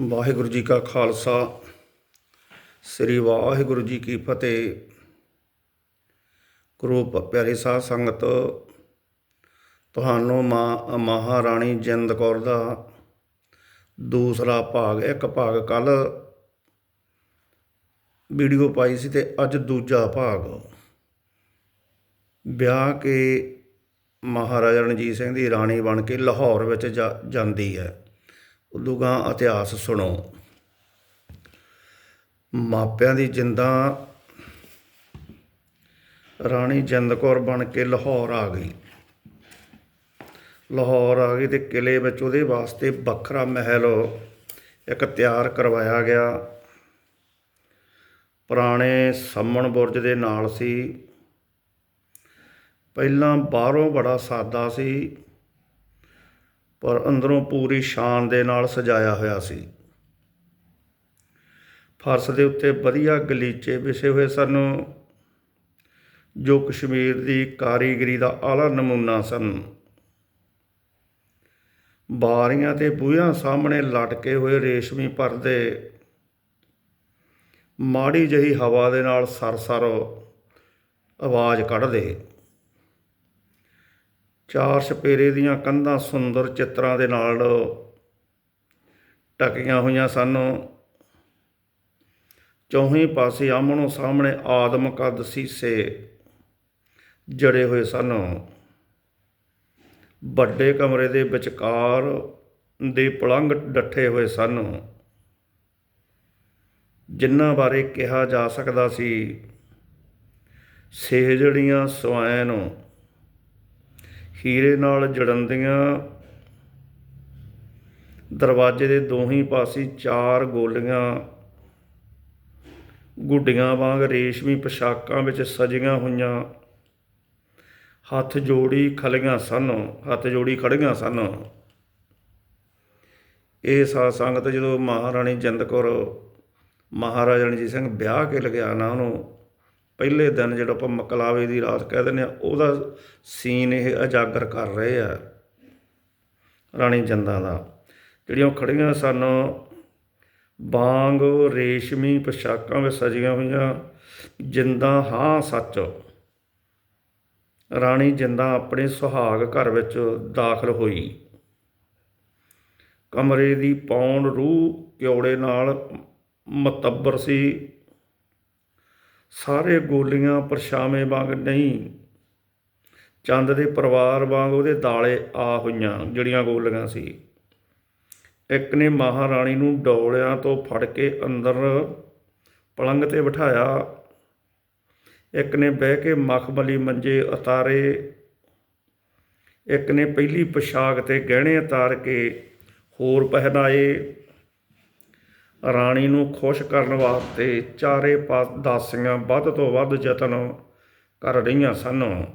ਵਾਹਿਗੁਰੂ ਜੀ ਕਾ ਖਾਲਸਾ, ਸ੍ਰੀ ਵਾਹਿਗੁਰੂ ਜੀ ਕੀ ਫਤਿਹ। ਗੁਰੂ ਪਿਆਰੇ ਪਿਆਰੀ ਸਾਧ ਸੰਗਤ, ਤੁਹਾਨੂੰ ਮਾਂ, ਮਹਾਰਾਣੀ ਜਿੰਦ ਕੌਰ ਦਾ ਦੂਸਰਾ ਭਾਗ, ਇੱਕ ਭਾਗ ਕੱਲ ਵੀਡੀਓ ਪਾਈ ਸੀ ਤੇ ਅੱਜ ਦੂਜਾ ਭਾਗ। ਵਿਆਹ ਕੇ ਮਹਾਰਾਜਾ ਰਣਜੀਤ ਸਿੰਘ ਦੀ ਰਾਣੀ ਬਣ ਕੇ ਲਾਹੌਰ ਵਿੱਚ ਜਾ- ਜਾਂਦੀ ਹੈ। ਉਦੋਂ ਇਤਿਹਾਸ ਸੁਣੋ। ਮਾਪਿਆਂ ਦੀ ਜਿੰਦਾ ਰਾਣੀ ਜਿੰਦ ਕੌਰ ਬਣ ਕੇ ਲਾਹੌਰ ਆ ਗਈ। ਲਾਹੌਰ ਆ ਗਈ ਤੇ ਕਿਲੇ ਵਿੱਚ ਉਹਦੇ ਵਾਸਤੇ ਵੱਖਰਾ ਮਹਿਲ ਇੱਕ ਤਿਆਰ ਕਰਵਾਇਆ ਗਿਆ। ਪੁਰਾਣੇ ਸੰਮਣ ਬੁਰਜ ਦੇ ਨਾਲ ਸੀ। ਪਹਿਲਾਂ ਬਾਹਰੋਂ ਬੜਾ ਸਾਦਾ ਸੀ। ਪਰ ਅੰਦਰੋਂ ਪੂਰੀ ਸ਼ਾਨ ਦੇ ਨਾਲ ਸਜਾਇਆ ਹੋਇਆ ਸੀ। ਫਰਸ਼ ਦੇ ਉੱਤੇ ਵਧੀਆ ਗਲੀਚੇ ਵਿਛੇ ਹੋਏ ਸਨ, ਜੋ ਕਸ਼ਮੀਰ ਦੀ ਕਾਰੀਗਰੀ ਦਾ ਆਲਾ ਨਮੂਨਾ ਸਨ। ਬਾਰੀਆਂ ਤੇ ਬੂਹਿਆਂ ਸਾਹਮਣੇ ਲਟਕੇ ਹੋਏ ਰੇਸ਼ਮੀ ਪਰਦੇ, ਮਾੜੀ ਜਹੀ ਹਵਾ ਦੇ ਨਾਲ ਸਰਸਰ ਆਵਾਜ਼ ਕੱਢਦੇ। ਚਾਰ ਛਪੇਰੇ ਦੀਆਂ ਕੰਧਾਂ ਸੁੰਦਰ ਚਿੱਤਰਾਂ ਦੇ ਨਾਲ ਟਕੀਆਂ ਹੋਈਆਂ ਸਨ। ਚੌਹੀਂ ਪਾਸੇ ਆਮਣੋ ਸਾਹਮਣੇ ਆਦਮ ਕੱਦ ਸੀਸੇ ਜੜੇ ਹੋਏ ਸਨ। ਵੱਡੇ ਕਮਰੇ ਦੇ ਵਿਚਕਾਰ ਦੇ ਪਲੰਘ ਡੱਠੇ ਹੋਏ ਸਨ। ਜਿਨ੍ਹਾਂ ਬਾਰੇ ਕਿਹਾ ਜਾ ਸਕਦਾ ਸੀ, ਸੇਜੜੀਆਂ ਸਵੈਨ ਖੀਰੇ ਨਾਲ ਜੜੰਦੀਆਂ ਦਰਵਾਜ਼ੇ ਦੇ ਦੋਹੀਂ ਪਾਸੇ ਚਾਰ ਗੋਲੀਆਂ, ਗੁੱਡੀਆਂ ਵਾਂਗ ਰੇਸ਼ਮੀ ਪੋਸ਼ਾਕਾਂ ਵਿੱਚ ਸਜੀਆਂ ਹੋਈਆਂ। ਹੱਥ ਜੋੜੀ ਖਲੀਆਂ ਸਨ, ਹੱਥ ਜੋੜੀ ਖੜੀਆਂ ਸਨ। ਇਹ ਸਾਧ ਸੰਗਤ ਜਦੋਂ ਮਹਾਰਾਣੀ ਜਿੰਦ ਕੌਰ ਮਹਾਰਾਜਾ ਰਣਜੀਤ ਸਿੰਘ ਵਿਆਹ ਕੇ ਲਗਿਆ ਨਾ ਉਹਨੂੰ ਪਹਿਲੇ ਦਿਨ ਜਿਹੜਾ ਆਪਾਂ ਮਕਲਾਵੇ ਦੀ ਰਾਤ ਕਹਿ ਦਿੰਦੇ ਆ, ਉਹਦਾ ਸੀਨ ਇਹ ਉਜਾਗਰ ਕਰ ਰਹੇ ਆ ਰਾਣੀ ਜੰਦਾਂ ਦਾ। ਜਿਹੜੀਆਂ ਉਹ ਖੜੀਆਂ ਸਨ ਬਾਂਗ ਰੇਸ਼ਮੀ ਪੋਸ਼ਾਕਾਂ ਵਿੱਚ ਸਜੀਆਂ ਹੋਈਆਂ, ਜਿੰਦਾਂ ਹਾਂ ਸੱਚ। ਰਾਣੀ ਜਿੰਦਾਂ ਆਪਣੇ ਸੁਹਾਗ ਘਰ ਵਿੱਚ ਦਾਖਲ ਹੋਈ। ਕਮਰੇ ਦੀ ਪੌਣ ਰੂਹ ਕਿਉੜੇ ਨਾਲ ਮਤੱਬਰ ਸੀ। ਸਾਰੇ ਗੋਲੀਆਂ ਪਰਛਾਵੇਂ ਵਾਂਗ ਨਹੀਂ। ਚੰਦ ਦੇ ਪਰਿਵਾਰ ਵਾਂਗ ਉਹਦੇ ਦਾਲੇ ਆ ਹੋਈਆਂ, ਜਿਹੜੀਆਂ ਗੋਲੀਆਂ ਸੀ। ਇੱਕ ਨੇ ਮਹਾਰਾਣੀ ਨੂੰ ਡੋਲਿਆਂ ਤੋਂ ਫੜ ਕੇ ਅੰਦਰ ਪਲੰਗ ਤੇ ਬਿਠਾਇਆ। ਇੱਕ ਨੇ ਬਹਿ ਕੇ ਮਖਮਲੀ ਮੰਜੇ ਉਤਾਰੇ। ਇੱਕ ਨੇ ਪਹਿਲੀ ਪੋਸ਼ਾਕ ਤੇ ਗਹਿਣੇ ਉਤਾਰ ਕੇ ਹੋਰ ਪਹਿਨਾਏ। ਰਾਣੀ ਨੂੰ ਖੁਸ਼ ਕਰਨ ਵਾਸਤੇ ਚਾਰੇ ਪਾਸ ਦਾਸੀਆਂ ਵੱਧ ਤੋਂ ਵੱਧ ਯਤਨ ਕਰ ਰਹੀਆਂ ਸਨ।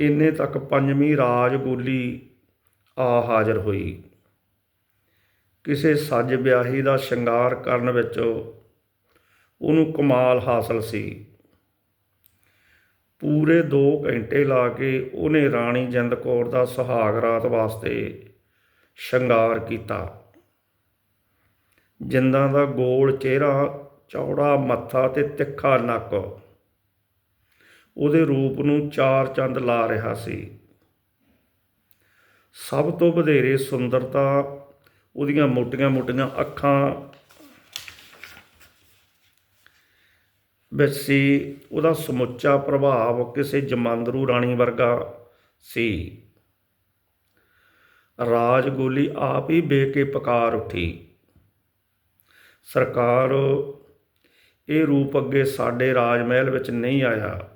ਇੰਨੇ ਤੱਕ ਪੰਜਵੀਂ ਰਾਜ ਬੋਲੀ ਆ ਹਾਜ਼ਰ ਹੋਈ। ਕਿਸੇ ਸੱਜ ਵਿਆਹੀ ਦਾ ਸ਼ਿੰਗਾਰ ਕਰਨ ਵਿੱਚ ਉਹਨੂੰ ਕਮਾਲ ਹਾਸਲ ਸੀ। ਪੂਰੇ 2 ਘੰਟੇ ਲਾ ਕੇ ਉਹਨੇ ਰਾਣੀ ਜਿੰਦ ਕੌਰ ਦਾ ਸੁਹਾਗ ਰਾਤ ਵਾਸਤੇ ਸ਼ਿੰਗਾਰ ਕੀਤਾ। ਜਿੰਦਾਂ ਦਾ ਗੋਲ ਚਿਹਰਾ, ਚੌੜਾ ਮੱਥਾ ਤੇ ਤਿੱਖਾ ਨੱਕ ਉਹਦੇ ਰੂਪ ਨੂੰ ਚਾਰ ਚੰਦ ਲਾ ਰਿਹਾ ਸੀ। ਸਭ ਤੋਂ ਵਧੇਰੇ ਸੁੰਦਰਤਾ ਉਹਦੀਆਂ ਮੋਟੀਆਂ-ਮੋਟੀਆਂ ਅੱਖਾਂ ਵਿੱਚ ਸੀ। ਉਹਦਾ ਸਮੁੱਚਾ ਪ੍ਰਭਾਵ ਕਿਸੇ ਜਮਾਂਦਰੂ ਰਾਣੀ ਵਰਗਾ ਸੀ। ਰਾਜਗੋਲੀ ਆਪ ਹੀ ਬੇ ਕੇ ਪਕਾਰ ਉੱਠੀ। ਸਰਕਾਰ ਇਹ ਰੂਪ ਅੱਗੇ ਸਾਡੇ ਰਾਜ ਮਹਿਲ ਵਿੱਚ ਨਹੀਂ ਆਇਆ।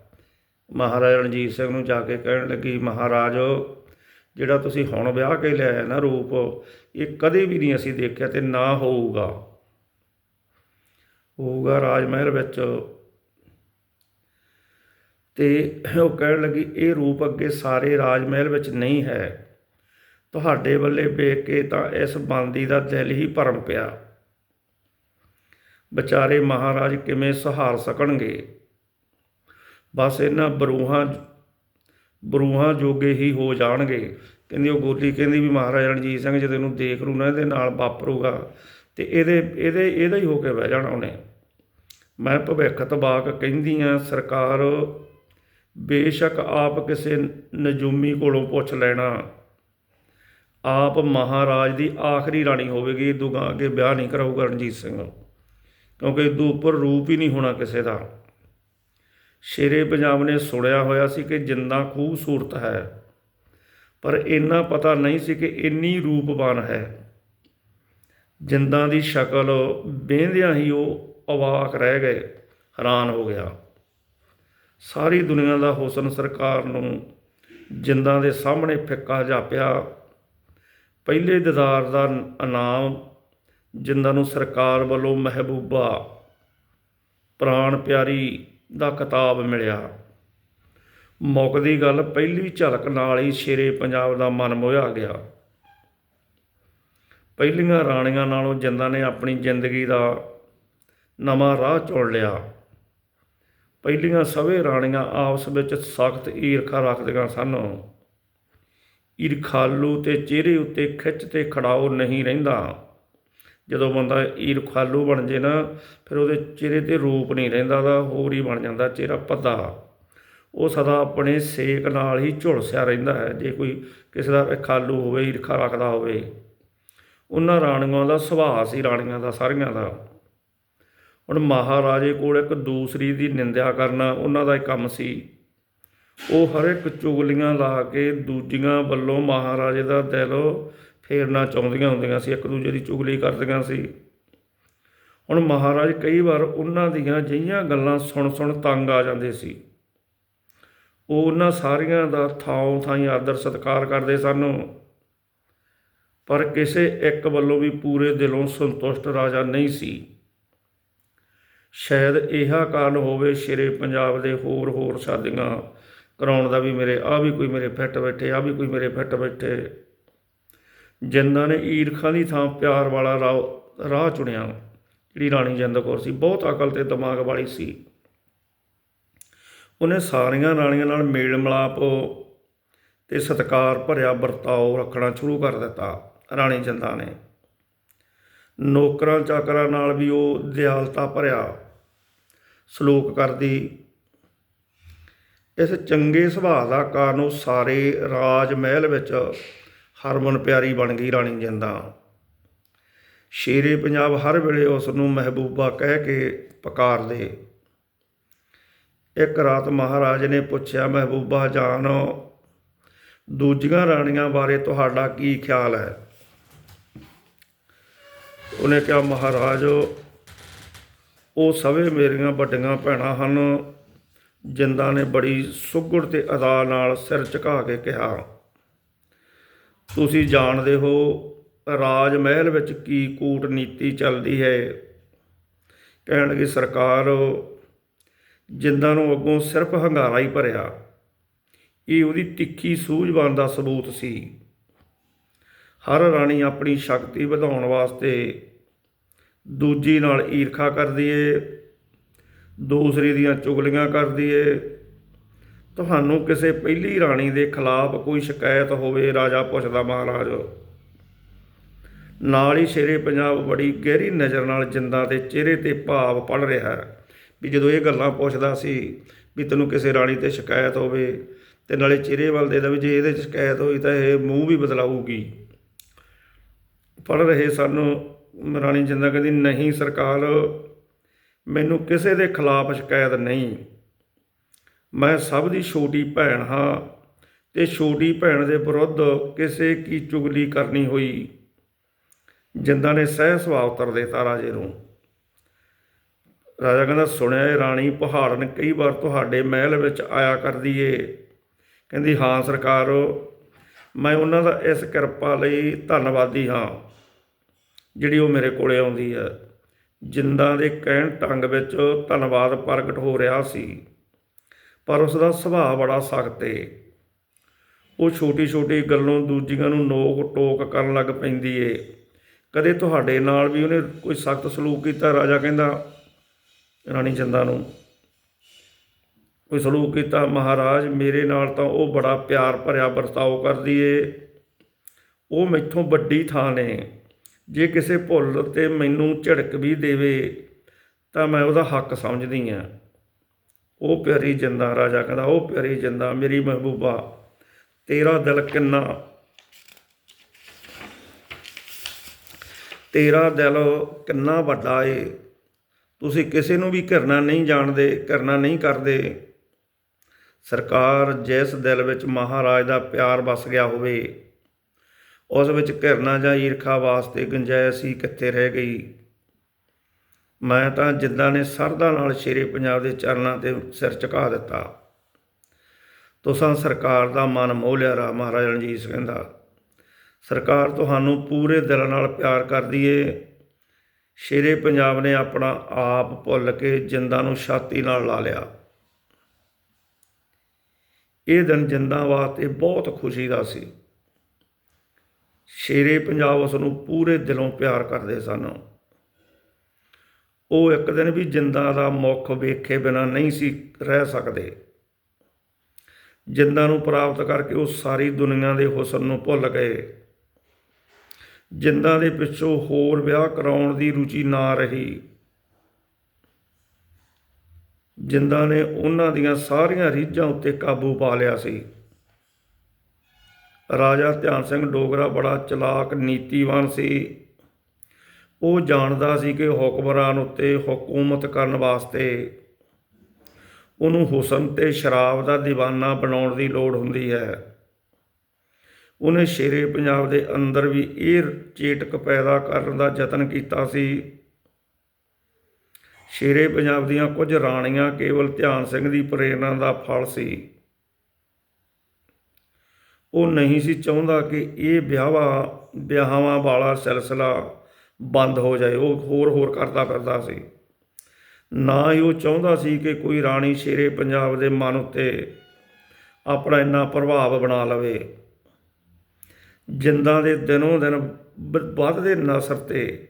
ਮਹਾਰਾਜਾ ਰਣਜੀਤ ਸਿੰਘ ਨੂੰ ਜਾ ਕੇ ਕਹਿਣ ਲੱਗੀ, ਮਹਾਰਾਜ, ਜਿਹੜਾ ਤੁਸੀਂ ਹੁਣ ਵਿਆਹ ਕੇ ਲਿਆਇਆ ਨਾ ਰੂਪ, ਇਹ ਕਦੇ ਵੀ ਨਹੀਂ ਅਸੀਂ ਦੇਖਿਆ ਤੇ ਨਾ ਹੋਊਗਾ। ਹੋਊਗਾ ਰਾਜ ਮਹਿਲ ਵਿੱਚ। ਤੇ ਉਹ ਕਹਿਣ ਲੱਗੀ, ਇਹ ਰੂਪ ਅੱਗੇ ਸਾਰੇ ਰਾਜ ਮਹਿਲ ਵਿੱਚ ਨਹੀਂ ਹੈ। ਤੁਹਾਡੇ ਵੱਲੇ ਵੇਖ ਕੇ ਤਾਂ ਇਸ ਬੰਦੀ ਦਾ ਦਿਲ ਹੀ ਭਰਮ ਪਿਆ। ਵਿਚਾਰੇ ਮਹਾਰਾਜ ਕਿਵੇਂ ਸਹਾਰ ਸਕਣਗੇ? ਬਸ ਇਹਨਾਂ ਬਰੂਹਾਂ ਬਰੂਹਾਂ ਜੋਗੇ ਹੀ ਹੋ ਜਾਣਗੇ। ਕਹਿੰਦੀ ਉਹ ਗੋਲੀ ਕਹਿੰਦੀ ਵੀ ਮਹਾਰਾਜਾ ਰਣਜੀਤ ਸਿੰਘ ਜਦੋਂ ਇਹਨੂੰ ਦੇਖ ਲੂ ਨਾ, ਇਹਦੇ ਨਾਲ ਵਾਪਰੂਗਾ ਤੇ ਇਹਦੇ ਇਹਦੇ, ਇਹਦਾ ਹੀ ਹੋ ਕੇ ਬਹਿ ਜਾਣਾ ਉਹਨੇ। ਮੈਂ ਭਵਿੱਖ ਤਬਾਕ ਕਹਿੰਦੀ ਆ, ਸਰਕਾਰ ਬੇਸ਼ੱਕ ਆਪ ਕਿਸੇ ਨਜੂਮੀ ਕੋਲੋਂ ਪੁੱਛ ਲੈਣਾ। ਆਪ ਮਹਾਰਾਜ ਦੀ ਆਖਰੀ ਰਾਣੀ ਹੋਵੇਗੀ, ਦੁਗਾ ਅੱਗੇ ਵਿਆਹ ਨਹੀਂ ਕਰਾਊਗਾ ਰਣਜੀਤ ਸਿੰਘ। ਕਿਉਂਕਿ ਇਦੋਂ ਉੱਪਰ ਰੂਪ ਹੀ ਨਹੀਂ ਹੋਣਾ ਕਿਸੇ ਦਾ। ਸ਼ੇਰੇ ਪੰਜਾਬ ਨੇ ਸੁਣਿਆ ਹੋਇਆ ਸੀ ਕਿ ਜਿੰਦਾ ਖੂਬਸੂਰਤ ਹੈ, ਪਰ ਇੰਨਾ ਪਤਾ ਨਹੀਂ ਸੀ ਕਿ ਇੰਨੀ ਰੂਪਵਾਨ ਹੈ। ਜਿੰਦਾਂ ਦੀ ਸ਼ਕਲ ਵੇਂਦਿਆਂ ਹੀ ਉਹ ਅਵਾਕ ਰਹਿ ਗਏ, ਹੈਰਾਨ ਹੋ ਗਿਆ। ਸਾਰੀ ਦੁਨੀਆ ਦਾ ਹੁਸਨ ਸਰਕਾਰ ਨੂੰ ਜਿੰਦਾਂ ਦੇ ਸਾਹਮਣੇ ਫਿੱਕਾ ਜਾਪਿਆ। ਪਹਿਲੇ ਦੀਦਾਰ ਦਾ ਇਨਾਮ ਜਿੰਦਾਂ ਨੂੰ ਸਰਕਾਰ ਵੱਲੋਂ ਮਹਿਬੂਬਾ ਪ੍ਰਾਣ ਪਿਆਰੀ ਦਾ ਖਿਤਾਬ ਮਿਲਿਆ। ਮੁੱਕਦੀ ਗੱਲ ਪਹਿਲੀ ਝਲਕ ਨਾਲ ਹੀ ਸ਼ੇਰੇ ਪੰਜਾਬ ਦਾ ਮਨ ਮੋਹਿਆ ਗਿਆ। ਪਹਿਲੀਆਂ ਰਾਣੀਆਂ ਨਾਲੋਂ ਜਿੰਦਾਂ ਨੇ ਆਪਣੀ ਜ਼ਿੰਦਗੀ ਦਾ ਨਵਾਂ ਰਾਹ ਚੁਣ ਲਿਆ, ਪਹਿਲੀਆਂ ਸਵੇ ਰਾਣੀਆਂ ਆਪਸ ਵਿੱਚ ਸਖਤ ਈਰਖਾ ਰੱਖਦੀਆਂ ਸਨ। ਈਰਖਾਲੂ ਤੇ ਚਿਹਰੇ ਉੱਤੇ ਖਿੱਚ ਤੇ ਖੜਾਓ ਨਹੀਂ ਰਹਿੰਦਾ। ਜਦੋਂ ਬੰਦਾ ਈਰਖਾਲੂ ਬਣ ਜੇ ਨਾ, ਫਿਰ ਉਹਦੇ ਚਿਹਰੇ ਤੇ ਰੂਪ ਨਹੀਂ ਰਹਿੰਦਾ ਦਾ ਹੋਰ ਹੀ ਬਣ ਜਾਂਦਾ ਚਿਹਰਾ ਪੱਦਾ। ਉਹ ਸਦਾ ਆਪਣੇ ਸੇਕ ਨਾਲ ਹੀ ਝੁਲਸਿਆ ਰਹਿੰਦਾ ਹੈ, ਜੇ ਕੋਈ ਕਿਸੇ ਦਾ ਖਾਲੂ ਹੋਵੇ, ਈਰਖਾ ਰੱਖਦਾ ਹੋਵੇ। ਉਹਨਾਂ ਰਾਣੀਆਂ ਦਾ ਸੁਭਾਅ ਸੀ ਰਾਣੀਆਂ ਦਾ, ਸਾਰੀਆਂ ਦਾ। ਹੁਣ ਮਹਾਰਾਜੇ ਕੋਲ ਇੱਕ ਦੂਸਰੀ ਦੀ ਨਿੰਦਿਆ ਕਰਨਾ ਉਹਨਾਂ ਦਾ ਹੀ ਕੰਮ ਸੀ। ਉਹ ਹਰ ਇੱਕ ਚੁਗਲੀਆਂ ਲਾ ਕੇ ਦੂਜੀਆਂ ਵੱਲੋਂ ਮਹਾਰਾਜੇ ਦਾ ਦਿਲ ਫੇਰਨਾ ਚਾਹੁੰਦੀਆਂ ਹੁੰਦੀਆਂ ਸੀ, ਇੱਕ ਦੂਜੇ ਦੀ ਚੁਗਲੀ ਕਰਦੀਆਂ ਸੀ। ਹੁਣ ਮਹਾਰਾਜ ਕਈ ਵਾਰ ਉਹਨਾਂ ਦੀਆਂ ਜਿਹੀਆਂ ਗੱਲਾਂ ਸੁਣ ਸੁਣ ਤੰਗ ਆ ਜਾਂਦੇ ਸੀ। ਉਹ ਉਹਨਾਂ ਸਾਰੀਆਂ ਦਾ ਥਾਂ ਥਾਂ ਆਦਰ ਸਤਿਕਾਰ ਕਰਦੇ ਸਨ। ਪਰ ਕਿਸੇ ਇੱਕ ਵੱਲੋਂ ਵੀ ਪੂਰੇ ਦਿਲੋਂ ਸੰਤੁਸ਼ਟ ਰਾਜਾ ਨਹੀਂ ਸੀ। ਸ਼ਾਇਦ ਇਹਾ ਕਾਰਨ ਹੋਵੇ ਸ਼ੇਰੇ ਪੰਜਾਬ ਦੇ ਹੋਰ ਹੋਰ ਸ਼ਾਦੀਆਂ ਕਰਾਉਣ ਦਾ ਵੀ ਮੇਰੇ ਆ ਵੀ ਕੋਈ ਮੇਰੇ ਫਿੱਟ ਬੈਠੇ ਆ ਵੀ ਕੋਈ ਮੇਰੇ ਫਿੱਟ ਬੈਠੇ। ਜਿੰਦਾਂ ਨੇ ਈਰਖਾਂ ਦੀ ਥਾਂ ਪਿਆਰ ਵਾਲਾ ਰਾਹ ਰਾਹ ਚੁਣਿਆ ਜਿਹੜੀ ਰਾਣੀ ਜਿੰਦ ਕੌਰ ਸੀ, ਬਹੁਤ ਅਕਲ ਤੇ ਦਿਮਾਗ ਵਾਲੀ ਸੀ। ਉਹਨੇ ਸਾਰੀਆਂ ਰਾਣੀਆਂ ਨਾਲ ਮੇਲ ਮਿਲਾਪ ਤੇ ਸਤਿਕਾਰ ਭਰਿਆ ਵਰਤਾਓ ਰੱਖਣਾ ਸ਼ੁਰੂ ਕਰ ਦਿੱਤਾ ਰਾਣੀ ਜਿੰਦਾ ਨੇ। ਨੌਕਰਾਂ ਚਾਕਰਾਂ ਨਾਲ ਵੀ ਉਹ ਦਿਆਲਤਾ ਭਰਿਆ, ਸਲੂਕ ਕਰਦੀ, ਇਸ ਚੰਗੇ ਸੁਭਾਅ ਦਾ ਕਾਰਨ ਉਹ ਸਾਰੇ ਰਾਜ ਮਹਿਲ ਵਿੱਚ ਹਰਮਨ ਪਿਆਰੀ ਬਣ ਗਈ ਰਾਣੀ ਜਿੰਦਾ। ਸ਼ੇਰੇ ਪੰਜਾਬ ਹਰ ਵੇਲੇ ਉਸ ਨੂੰ ਮਹਿਬੂਬਾ ਕਹਿ ਕੇ ਪੁਕਾਰਦੇ ਇੱਕ ਰਾਤ ਮਹਾਰਾਜ ਨੇ ਪੁੱਛਿਆ, ਮਹਿਬੂਬਾ ਜਾਨ, ਦੂਜੀਆਂ ਰਾਣੀਆਂ ਬਾਰੇ ਤੁਹਾਡਾ ਕੀ ਖਿਆਲ ਹੈ? ਉਹਨੇ ਕਿਹਾ, ਮਹਾਰਾਜ, ਉਹ ਸਵੇ ਮੇਰੀਆਂ ਵੱਡੀਆਂ ਭੈਣਾਂ ਹਨ ਜਿੰਦਾਂ ਨੇ ਬੜੀ ਸੁਗੜ ਤੇ ਅਦਾ ਨਾਲ ਸਿਰ ਝੁਕਾ ਕੇ ਕਿਹਾ। ਤੁਸੀਂ ਜਾਣਦੇ ਹੋ ਰਾਜ ਮਹਿਲ ਵਿੱਚ ਕੀ ਕੂਟਨੀਤੀ ਚੱਲਦੀ ਹੈ। ਕਹਿਣਗੇ ਸਰਕਾਰ ਜਿੰਦਾਂ ਨੂੰ ਅੱਗੋਂ ਸਿਰਫ ਹੰਗਾਰਾ ਹੀ ਭਰਿਆ। ਇਹ ਉਹਦੀ ਤਿੱਖੀ ਸੂਝਵਾਨ ਦਾ ਸਬੂਤ ਸੀ। ਹਰ ਰਾਣੀ ਆਪਣੀ ਸ਼ਕਤੀ ਵਧਾਉਣ ਵਾਸਤੇ ਦੂਜੀ ਨਾਲ ਈਰਖਾ ਕਰਦੀ ਏ, ਦੂਸਰੀ ਦੀਆਂ ਚੁਗਲੀਆਂ ਕਰਦੀ ਏ ਤੁਹਾਨੂੰ ਕਿਸੇ ਪਹਿਲੀ ਰਾਣੀ ਦੇ ਖਿਲਾਫ ਕੋਈ ਸ਼ਿਕਾਇਤ ਹੋਵੇ, ਰਾਜਾ ਪੁੱਛਦਾ, ਮਹਾਰਾਜ। ਨਾਲ ਹੀ ਸ਼ੇਰੇ ਪੰਜਾਬ ਬੜੀ ਗਹਿਰੀ ਨਜ਼ਰ ਨਾਲ ਜਿੰਦਾ ਦੇ ਚਿਹਰੇ ਤੇ ਭਾਵ ਪੜ ਰਿਹਾ ਹੈ ਵੀ ਜਦੋਂ ਇਹ ਗੱਲਾਂ ਪੁੱਛਦਾ ਸੀ ਵੀ ਤੈਨੂੰ ਕਿਸੇ ਰਾਣੀ ਤੇ ਸ਼ਿਕਾਇਤ ਹੋਵੇ ਤੇ ਨਾਲੇ ਚਿਹਰੇ ਵੱਲ ਦੇ ਦਾ ਵੀ ਜੇ ਇਹਦੇ 'ਚ ਸ਼ਿਕਾਇਤ ਹੋਈ ਤਾਂ ਇਹ ਮੂੰਹ ਵੀ ਬਦਲਾਊਗੀ। ਪੜ ਰਹੇ ਸਨ ਰਾਣੀ ਜਿੰਦਾ ਕਹਿੰਦੀ, ਨਹੀਂ ਸਰਕਾਰ, ਮੈਨੂੰ ਕਿਸੇ ਦੇ ਖਿਲਾਫ ਸ਼ਿਕਾਇਤ ਨਹੀਂ। ਮੈਂ ਸਭ ਦੀ ਛੋਟੀ ਭੈਣ ਹਾਂ ਤੇ ਛੋਟੀ ਭੈਣ ਦੇ ਵਿਰੁੱਧ ਕਿਸੇ ਕੀ ਚੁਗਲੀ ਕਰਨੀ ਹੋਈ। ਜਿੰਦਾ ਨੇ ਸਹਿ ਸੁਭਾਅ ਉਤਰ ਦਿੱਤਾ ਰਾਜੇ ਨੂੰ। ਰਾਜਾ ਕਹਿੰਦਾ, ਸੁਣਿਆ ਇਹ ਰਾਣੀ, ਪਹਾੜਨ ਕਈ ਵਾਰ ਤੁਹਾਡੇ ਮਹਿਲ ਵਿੱਚ ਆਇਆ ਕਰਦੀ ਏ। ਕਹਿੰਦੀ, ਹਾਂ ਸਰਕਾਰ, ਮੈਂ ਉਹਨਾਂ ਦਾ ਇਸ ਕਿਰਪਾ ਲਈ ਧੰਨਵਾਦੀ ਹਾਂ, ਜਿਹੜੀ ਉਹ ਮੇਰੇ ਕੋਲੇ ਆਉਂਦੀ ਹੈ। ਜਿੰਦਾਂ ਦੇ ਕਹਿਣ ਢੰਗ ਵਿੱਚ ਧੰਨਵਾਦ ਪ੍ਰਗਟ ਹੋ ਰਿਹਾ ਸੀ। ਪਰ ਉਸ ਦਾ ਸੁਭਾਅ ਬੜਾ ਸਖਤ ਏ। ਉਹ ਛੋਟੀ ਛੋਟੀ ਗੱਲੋਂ ਦੂਜੀਆਂ ਨੂੰ ਨੋਕ ਟੋਕ ਕਰਨ ਲੱਗ ਪੈਂਦੀ ਏ। ਕਦੇ ਤੁਹਾਡੇ ਨਾਲ ਵੀ ਉਹਨੇ ਕੋਈ ਸਖਤ ਸਲੂਕ ਕੀਤਾ? ਰਾਜਾ ਕਹਿੰਦਾ, ਰਾਣੀ ਚੰਦਾ ਨੂੰ ਕੋਈ ਸਲੂਕ ਕੀਤਾ? ਮਹਾਰਾਜ, ਮੇਰੇ ਨਾਲ ਤਾਂ ਉਹ ਬੜਾ ਪਿਆਰ ਭਰਿਆ ਵਰਤਾਓ ਕਰਦੀ ਏ। ਉਹ ਮੈਥੋਂ ਵੱਡੀ ਥਾਂ ਨੇ। ਜੇ ਕਿਸੇ ਭੁੱਲ ਤੇ ਮੈਨੂੰ ਝੜਕ ਵੀ ਦੇਵੇ, ਤਾਂ ਮੈਂ ਉਹਦਾ ਹੱਕ ਸਮਝਦੀ ਆ। ਉਹ ਪਿਆਰੀ ਜਿੰਦਾ ਰਾਜਾ ਕਹਿੰਦਾ, ਉਹ ਪਿਆਰੀ ਜਿੰਦਾ, ਮੇਰੀ ਮਹਿਬੂਬਾ, ਤੇਰਾ ਦਿਲ ਕਿੰਨਾ? ਤੇਰਾ ਦਿਲ ਕਿੰਨਾ ਵੱਡਾ ਏ। ਤੁਸੀਂ ਕਿਸੇ ਨੂੰ ਵੀ ਘਿਰਨਾ ਨਹੀਂ ਜਾਣਦੇ, ਘਿਰਨਾ ਨਹੀਂ ਕਰਦੇ। ਸਰਕਾਰ ਜਿਸ ਦਿਲ ਵਿੱਚ ਮਹਾਰਾਜ ਦਾ ਪਿਆਰ ਵਸ ਗਿਆ ਹੋਵੇ, ਉਸ ਵਿੱਚ ਘਿਰਨਾ ਜਾਂ ਈਰਖਾ ਵਾਸਤੇ ਗੁੰਜਾਇਸ਼ ਹੀ ਕਿੱਥੇ ਰਹਿ ਗਈ? ਮੈਂ ਤਾਂ ਜਿੱਦਾਂ ਨੇ ਸਰਦਾ ਨਾਲ ਸ਼ੇਰੇ ਪੰਜਾਬ ਦੇ ਚਰਨਾਂ ਤੇ ਸਿਰ ਝੁਕਾ ਦਿੱਤਾ। ਤੁਸਾਂ ਸਰਕਾਰ ਦਾ ਮਨ ਮੋਹ ਲਿਆ ਰਾ ਮਹਾਰਾਜ ਰਣਜੀਤ ਸਿੰਘ ਦਾ। ਸਰਕਾਰ ਤੁਹਾਨੂੰ ਪੂਰੇ ਦਿਲ ਨਾਲ ਪਿਆਰ ਕਰਦੀ ਏ। ਸ਼ੇਰੇ ਪੰਜਾਬ ਨੇ ਆਪਣਾ ਆਪ ਭੁੱਲ ਕੇ ਜਿੰਦਾਂ ਨੂੰ ਛਾਤੀ ਨਾਲ ਲਾ ਲਿਆ। ਇਹ ਦਿਨ ਜਿੰਦਾਂ ਵਾਸਤੇ ਬਹੁਤ ਖੁਸ਼ੀ ਦਾ ਸੀ। ਸ਼ੇਰੇ ਪੰਜਾਬ ਉਸ ਨੂੰ ਪੂਰੇ ਦਿਲੋਂ ਪਿਆਰ ਕਰਦੇ ਸਨ। ਉਹ ਇੱਕ ਦਿਨ ਵੀ ਜਿੰਦਾ ਦਾ ਮੁੱਖ ਵੇਖੇ ਬਿਨਾ ਨਹੀਂ ਸੀ ਰਹਿ ਸਕਦੇ। ਜਿੰਦਾ ਨੂੰ ਪ੍ਰਾਪਤ ਕਰਕੇ ਉਹ ਸਾਰੀ ਦੁਨੀਆ ਦੇ ਹੁਸਨ ਨੂੰ ਭੁੱਲ ਗਏ। ਜਿੰਦਾ ਦੇ ਪਿੱਛੋਂ ਹੋਰ ਵਿਆਹ ਕਰਾਉਣ ਦੀ ਰੁਚੀ ਨਾ ਰਹੀ। ਜਿੰਦਾ ਨੇ ਉਹਨਾਂ ਦੀਆਂ ਸਾਰੀਆਂ ਰੀਝਾਂ ਉੱਤੇ ਕਾਬੂ ਪਾ ਲਿਆ ਸੀ। ਰਾਜਾ ਧਿਆਨ ਸਿੰਘ ਡੋਗਰਾ ਬੜਾ ਚਲਾਕ, ਨੀਤੀਵਾਨ ਸੀ। ਉਹ ਜਾਣਦਾ ਸੀ ਕਿ ਹੁਕਮਰਾਨ ਉੱਤੇ ਹਕੂਮਤ ਕਰਨ ਵਾਸਤੇ ਉਹਨੂੰ ਹੁਸਨ ਤੇ ਸ਼ਰਾਬ ਦਾ دیਵਾਨਾ ਬਣਾਉਣ ਦੀ ਲੋੜ ਹੁੰਦੀ ਹੈ। ਉਹਨੇ ਸ਼ੇਰੇ ਪੰਜਾਬ ਦੇ ਅੰਦਰ ਵੀ ਇਹ ਚੇਟਕ ਪੈਦਾ ਕਰਨ ਦਾ ਯਤਨ ਕੀਤਾ ਸੀ। ਸ਼ੇਰੇ ਪੰਜਾਬ ਦੀਆਂ ਕੁਝ ਰਾਣੀਆਂ ਕੇਵਲ ਧਿਆਨ ਸਿੰਘ ਦੀ ਪ੍ਰੇਰਣਾ ਦਾ ਫਲ ਸੀ। ਉਹ ਨਹੀਂ ਸੀ ਚਾਹੁੰਦਾ ਕਿ ਇਹ ਵਿਆਹਾਂ ਵਿਆਹਾਂ ਵਾਲਾ ਸਿਲਸਿਲਾ ਬੰਦ ਹੋ ਜਾਏ, ਉਹ ਹੋਰ ਹੋਰ ਕਰਦਾ ਫਿਰਦਾ ਸੀ। ਨਾ ਹੀ ਉਹ ਚਾਹੁੰਦਾ ਸੀ ਕਿ ਕੋਈ ਰਾਣੀ ਸ਼ੇਰੇ ਪੰਜਾਬ ਦੇ ਮਨ ਉੱਤੇ ਆਪਣਾ ਇੰਨਾ ਪ੍ਰਭਾਵ ਬਣਾ ਲਵੇ। ਜਿੰਦਾਂ ਦੇ ਦਿਨੋਂ ਦਿਨ ਵੱਧਦੇ ਨਸਰ ਤੇ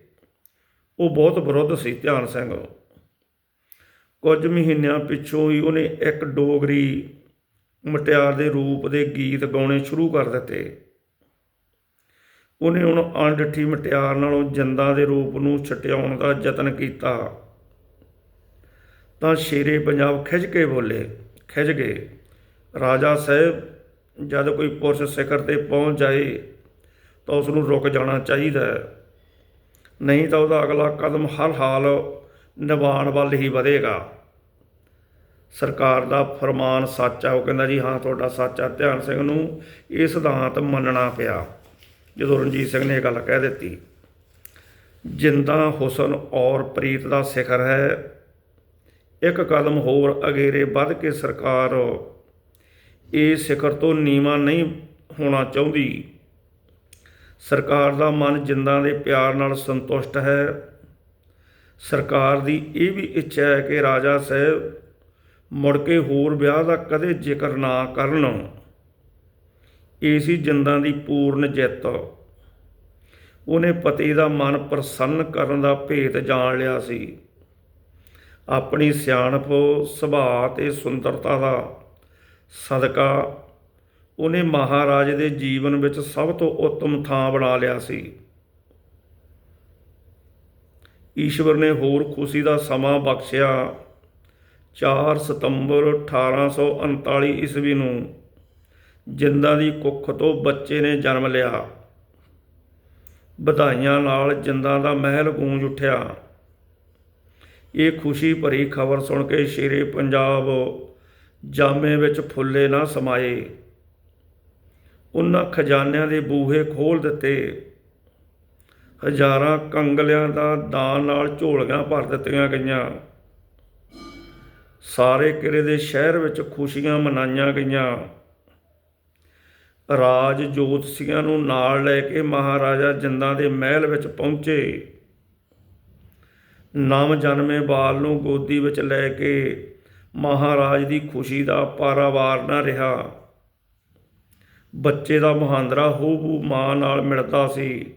ਉਹ ਬਹੁਤ ਵਿਰੁੱਧ ਸੀ ਧਿਆਨ ਸਿੰਘ। ਕੁਝ ਮਹੀਨਿਆਂ ਪਿੱਛੋਂ ਹੀ ਉਹਨੇ ਇੱਕ ਡੋਗਰੀ ਮਟਿਆਰ ਦੇ ਰੂਪ ਦੇ ਗੀਤ ਗਾਉਣੇ ਸ਼ੁਰੂ ਕਰ ਦਿੱਤੇ। ਉਹਨੇ ਹੁਣ ਅਣਡਿੱਠੀ ਮਟਿਆਰ ਨਾਲੋਂ ਜਿੰਦਾ ਦੇ ਰੂਪ ਨੂੰ ਛਟਿਆਉਣ ਦਾ ਯਤਨ ਕੀਤਾ। ਤਾਂ ਸ਼ੇਰੇ ਪੰਜਾਬ ਖਿੱਚ ਕੇ ਬੋਲੇ ਖਿੱਚ ਗਏ। ਰਾਜਾ ਸਾਹਿਬ ਜਦ ਕੋਈ ਪੁਰਸ਼ ਸਿਖਰ ਤੇ ਪਹੁੰਚ ਜਾਏ ਤਾਂ ਉਸ ਨੂੰ ਰੁਕ ਜਾਣਾ ਚਾਹੀਦਾ ਹੈ। ਨਹੀਂ ਤਾਂ ਉਹਦਾ ਅਗਲਾ ਕਦਮ ਹਰ ਹਾਲ ਨਿਭਾਉਣ ਵੱਲ ਹੀ ਵਧੇਗਾ। ਸਰਕਾਰ ਦਾ ਫਰਮਾਨ ਸੱਚ ਆ, ਉਹ ਕਹਿੰਦਾ ਜੀ, ਹਾਂ, ਤੁਹਾਡਾ ਸੱਚ ਆ। ਧਿਆਨ ਸਿੰਘ ਨੂੰ ਇਹ ਸਿਧਾਂਤ ਮੰਨਣਾ ਪਿਆ। ਜਦੋਂ ਰਣਜੀਤ ਸਿੰਘ ਨੇ ਇਹ ਗੱਲ ਕਹਿ ਦਿੱਤੀ, ਜਿੰਦਾ ਹੁਸਨ ਔਰ ਪ੍ਰੀਤ ਦਾ ਸਿਖਰ ਹੈ, ਇੱਕ ਕਦਮ ਹੋਰ ਅਗੇਰੇ ਵੱਧ ਕੇ ਸਰਕਾਰ ਇਹ ਸਿਖਰ ਤੋਂ ਨੀਵਾ ਨਹੀਂ ਹੋਣਾ ਚਾਹੁੰਦੀ। ਸਰਕਾਰ ਦਾ ਮਨ ਜਿੰਦਾਂ ਦੇ ਪਿਆਰ ਨਾਲ ਸੰਤੁਸ਼ਟ ਹੈ। ਸਰਕਾਰ ਦੀ ਇਹ ਵੀ ਇੱਛਾ ਹੈ ਕਿ ਰਾਜਾ ਸਾਹਿਬ ਮੁੜ ਕੇ ਹੋਰ ਵਿਆਹ ਦਾ ਕਦੇ ਜ਼ਿਕਰ ਨਾ ਕਰਨ। ਏਸੀ ਜਿੰਦਾਂ ਦੀ ਪੂਰਨ ਜਿੱਤ। ਉਹਨੇ ਪਤੀ ਦਾ ਮਨ ਪ੍ਰਸੰਨ ਕਰਨ ਦਾ ਭੇਤ ਜਾਣ ਲਿਆ ਸੀ। ਆਪਣੀ ਸਿਆਣਪ, ਸੁਭਾਅ ਤੇ ਸੁੰਦਰਤਾ ਦਾ ਸਦਕਾ ਉਹਨੇ ਮਹਾਰਾਜ ਦੇ ਜੀਵਨ ਵਿੱਚ ਸਭ ਤੋਂ ਉੱਤਮ ਥਾਂ ਬਣਾ ਲਿਆ ਸੀ। ਈਸ਼ਵਰ ਨੇ ਹੋਰ ਖੁਸ਼ੀ ਦਾ ਸਮਾਂ ਬਖਸ਼ਿਆ। 4 ਸਤੰਬਰ 1839 ਈਸਵੀ ਨੂੰ ਜਿੰਦਾਂ ਦੀ ਕੁੱਖ ਤੋਂ ਬੱਚੇ ਨੇ ਜਨਮ ਲਿਆ। ਵਧਾਈਆਂ ਨਾਲ ਜਿੰਦਾਂ ਦਾ ਮਹਿਲ ਗੂੰਜ ਉੱਠਿਆ। ਇਹ ਖੁਸ਼ੀ ਭਰੀ ਖਬਰ ਸੁਣ ਕੇ ਸ਼ੇਰੇ ਪੰਜਾਬ ਜਾਮੇ ਵਿੱਚ ਫੁੱਲੇ ਨਾ ਸਮਾਏ। ਉਹਨਾਂ ਖਜ਼ਾਨਿਆਂ ਦੇ ਬੂਹੇ ਖੋਲ ਦਿੱਤੇ। ਹਜ਼ਾਰਾਂ ਕੰਗਲਿਆਂ ਦਾ ਦਾਨ ਨਾਲ ਝੋਲੀਆਂ ਭਰ ਦਿੱਤੀਆਂ ਗਈਆਂ। ਸਾਰੇ ਕਿਲੇ ਦੇ ਸ਼ਹਿਰ ਵਿੱਚ ਖੁਸ਼ੀਆਂ ਮਨਾਈਆਂ ਗਈਆਂ। ਰਾਜ ਜੋਤਸ਼ੀਆਂ ਨੂੰ ਨਾਲ ਲੈ ਕੇ ਮਹਾਰਾਜਾ ਜਿੰਦਾਂ ਦੇ ਮਹਿਲ ਵਿੱਚ ਪਹੁੰਚੇ। ਨਵ ਜਨਮੇ ਬਾਲ ਨੂੰ ਗੋਦੀ ਵਿੱਚ ਲੈ ਕੇ ਮਹਾਰਾਜ ਦੀ ਖੁਸ਼ੀ ਦਾ ਪਾਰਾਵਾਰ ਨਾ ਰਿਹਾ। ਬੱਚੇ ਦਾ ਮਹਾਂਦਰਾ ਹੂਬੂ ਮਾਂ ਨਾਲ ਮਿਲਦਾ ਸੀ।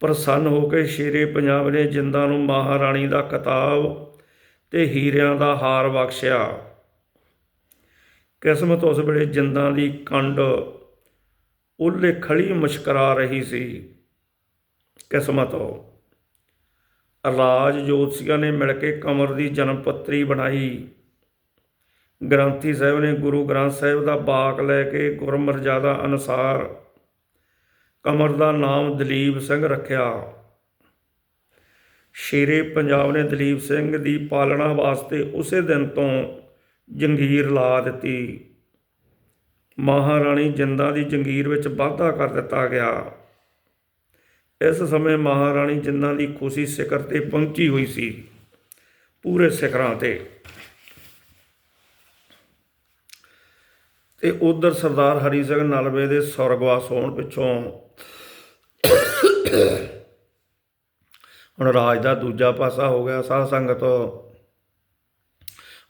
ਪ੍ਰਸੰਨ ਹੋ ਕੇ ਸ਼ੇਰੇ ਪੰਜਾਬ ਨੇ ਜਿੰਦਾਂ ਨੂੰ ਮਹਾਰਾਣੀ ਦਾ ਕਿਤਾਬ ਤੇ ਹੀਰਿਆਂ ਦਾ ਹਾਰ ਬਖਸ਼ਿਆ। ਕਿਸਮਤ ਉਸ ਵੇਲੇ ਜਿੰਦਾਂ ਦੀ ਕੰਡ ਉੱਲੇ ਖੜੀ ਮੁਸਕਰਾ ਰਹੀ ਸੀ। ਕਿਸਮਤ ਰਾਜ ਜੋਤਸ਼ੀਆਂ ਨੇ ਮਿਲ ਕੇ ਕਮਰ ਦੀ ਜਨਮ ਪੱਤਰੀ ਬਣਾਈ। ਗ੍ਰੰਥੀ ਸਾਹਿਬ ਨੇ ਗੁਰੂ ਗ੍ਰੰਥ ਸਾਹਿਬ ਦਾ ਬਾਕ ਲੈ ਕੇ ਗੁਰਮਰਜ਼ਾਦਾ ਅਨੁਸਾਰ ਕਮਰ ਦਾ ਨਾਮ ਦਲੀਪ ਸਿੰਘ ਰੱਖਿਆ। ਸ਼ੇਰੇ ਪੰਜਾਬ ਨੇ ਦਲੀਪ ਸਿੰਘ ਦੀ ਪਾਲਣਾ ਵਾਸਤੇ ਉਸੇ ਦਿਨ ਤੋਂ ਜੰਗੀਰ ਲਾ ਦਿੱਤੀ। ਮਹਾਰਾਣੀ ਜਿੰਦਾਂ ਦੀ ਜੰਗੀਰ ਵਿੱਚ ਵਾਧਾ ਕਰ ਦਿੱਤਾ ਗਿਆ। ਇਸ ਸਮੇਂ ਮਹਾਰਾਣੀ ਜਿੰਦਾਂ ਦੀ ਖੁਸ਼ੀ ਸਿਖਰ ਤੇ ਪਹੁੰਚੀ ਹੋਈ ਸੀ, ਪੂਰੇ ਸਿਖਰਾਂ ਤੇ। ਤੇ ਉਧਰ ਸਰਦਾਰ ਹਰੀ ਸਿੰਘ ਨਲਵੇ ਦੇ ਸਵਰਗਵਾਸ ਹੋਣ ਪਿੱਛੋਂ ਹੁਣ ਰਾਜ ਦਾ ਦੂਜਾ ਪਾਸਾ ਹੋ ਗਿਆ। ਸਾਧ ਸੰਗਤ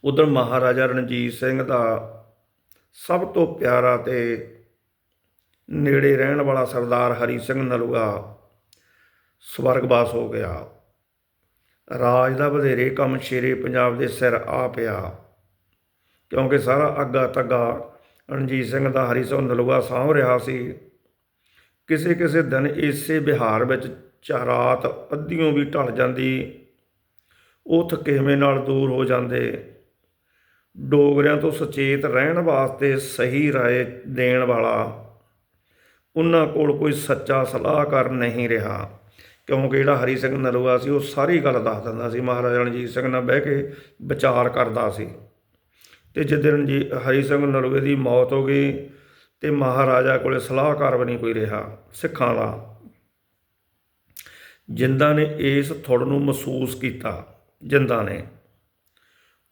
ਉਧਰ ਮਹਾਰਾਜਾ ਰਣਜੀਤ ਸਿੰਘ ਦਾ ਸਭ ਤੋਂ ਪਿਆਰਾ ਤੇ ਨੇੜੇ ਰਹਿਣ ਵਾਲਾ ਸਰਦਾਰ ਹਰੀ ਸਿੰਘ ਨਲੂਆ ਸਵਰਗਵਾਸ ਹੋ ਗਿਆ। ਰਾਜ ਦਾ ਵਧੇਰੇ ਕੰਮ ਸ਼ੇਰੇ ਪੰਜਾਬ ਦੇ ਸਿਰ ਆ ਪਿਆ, ਕਿਉਂਕਿ ਸਾਰਾ ਅੱਗਾ ਤੱਗਾ ਰਣਜੀਤ ਸਿੰਘ ਦਾ ਹਰੀ ਸਿੰਘ ਨਲੂਆ ਸਾਂਭ ਰਿਹਾ ਸੀ। ਕਿਸੇ ਕਿਸੇ ਦਿਨ ਇਸੇ ਬਿਹਾਰ ਵਿੱਚ ਚਾ ਰਾਤ ਅੱਧੀਓਂ ਵੀ ਢਲ ਜਾਂਦੀ ਉਹ ਥਕੇਵੇਂ ਨਾਲ ਦੂਰ ਹੋ ਜਾਂਦੇ ਡੋਗਰਿਆਂ ਤੋਂ ਸੁਚੇਤ ਰਹਿਣ ਵਾਸਤੇ ਸਹੀ ਰਾਏ ਦੇਣ ਵਾਲਾ। ਉਹਨਾਂ ਕੋਲ ਕੋਈ ਸੱਚਾ ਸਲਾਹਕਾਰ ਨਹੀਂ ਰਿਹਾ। ਕਿਉਂਕਿ ਜਿਹੜਾ ਹਰੀ ਸਿੰਘ ਨਲੂਆ ਸੀ, ਉਹ ਸਾਰੀ ਗੱਲ ਦੱਸ ਦਿੰਦਾ ਸੀ। ਮਹਾਰਾਜਾ ਰਣਜੀਤ ਸਿੰਘ ਨਾਲ ਬਹਿ ਕੇ ਵਿਚਾਰ ਕਰਦਾ ਸੀ। ਤੇ ਜਿੱਦਣ ਜੀ ਹਰੀ ਸਿੰਘ ਨਲੂਏ ਦੀ ਮੌਤ ਹੋ ਗਈ ਤੇ ਮਹਾਰਾਜਾ ਕੋਲੇ ਸਲਾਹਕਾਰ ਵੀ ਨਹੀਂ ਕੋਈ ਰਿਹਾ, ਸਿੱਖਾਂ ਦਾ ਜਿੰਦਾ ਨੇ ਇਸ ਥੁੜ ਨੂੰ ਮਹਿਸੂਸ ਕੀਤਾ, ਜਿੰਦਾ ਨੇ।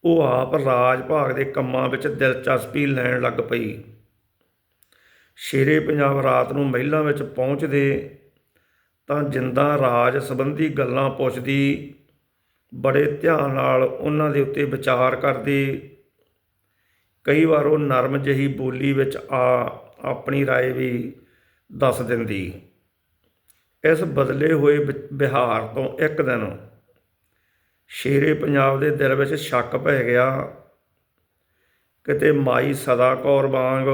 ਉਹ ਆਪ ਰਾਜ ਭਾਗ ਦੇ ਕੰਮਾਂ ਵਿੱਚ ਦਿਲਚਸਪੀ ਲੈਣ ਲੱਗ ਪਈ ਸ਼ੇਰੇ ਪੰਜਾਬ ਰਾਤ ਨੂੰ ਮਹਿਲਾਂ ਵਿੱਚ ਪਹੁੰਚਦੇ ਤਾਂ ਜਿੰਦਾ ਰਾਜ ਸੰਬੰਧੀ ਗੱਲਾਂ ਪੁੱਛਦੀ ਬੜੇ ਧਿਆਨ ਨਾਲ ਉਹਨਾਂ ਦੇ ਉੱਤੇ ਵਿਚਾਰ ਕਰਦੀ ਕਈ ਵਾਰ ਉਹ ਨਰਮ ਜਹੀ ਬੋਲੀ ਵਿੱਚ ਆ ਆਪਣੀ رائے ਵੀ ਦੱਸ ਦਿੰਦੀ ਇਸ ਬਦਲੇ ਹੋਏ ਵਿ- ਬਿਹਾਰ ਤੋਂ ਇੱਕ ਦਿਨ ਸ਼ੇਰੇ ਪੰਜਾਬ ਦੇ ਦਿਲ ਵਿੱਚ ਸ਼ੱਕ ਪੈ ਗਿਆ। ਕਿਤੇ ਮਾਈ ਸਦਾ ਕੌਰ ਵਾਂਗ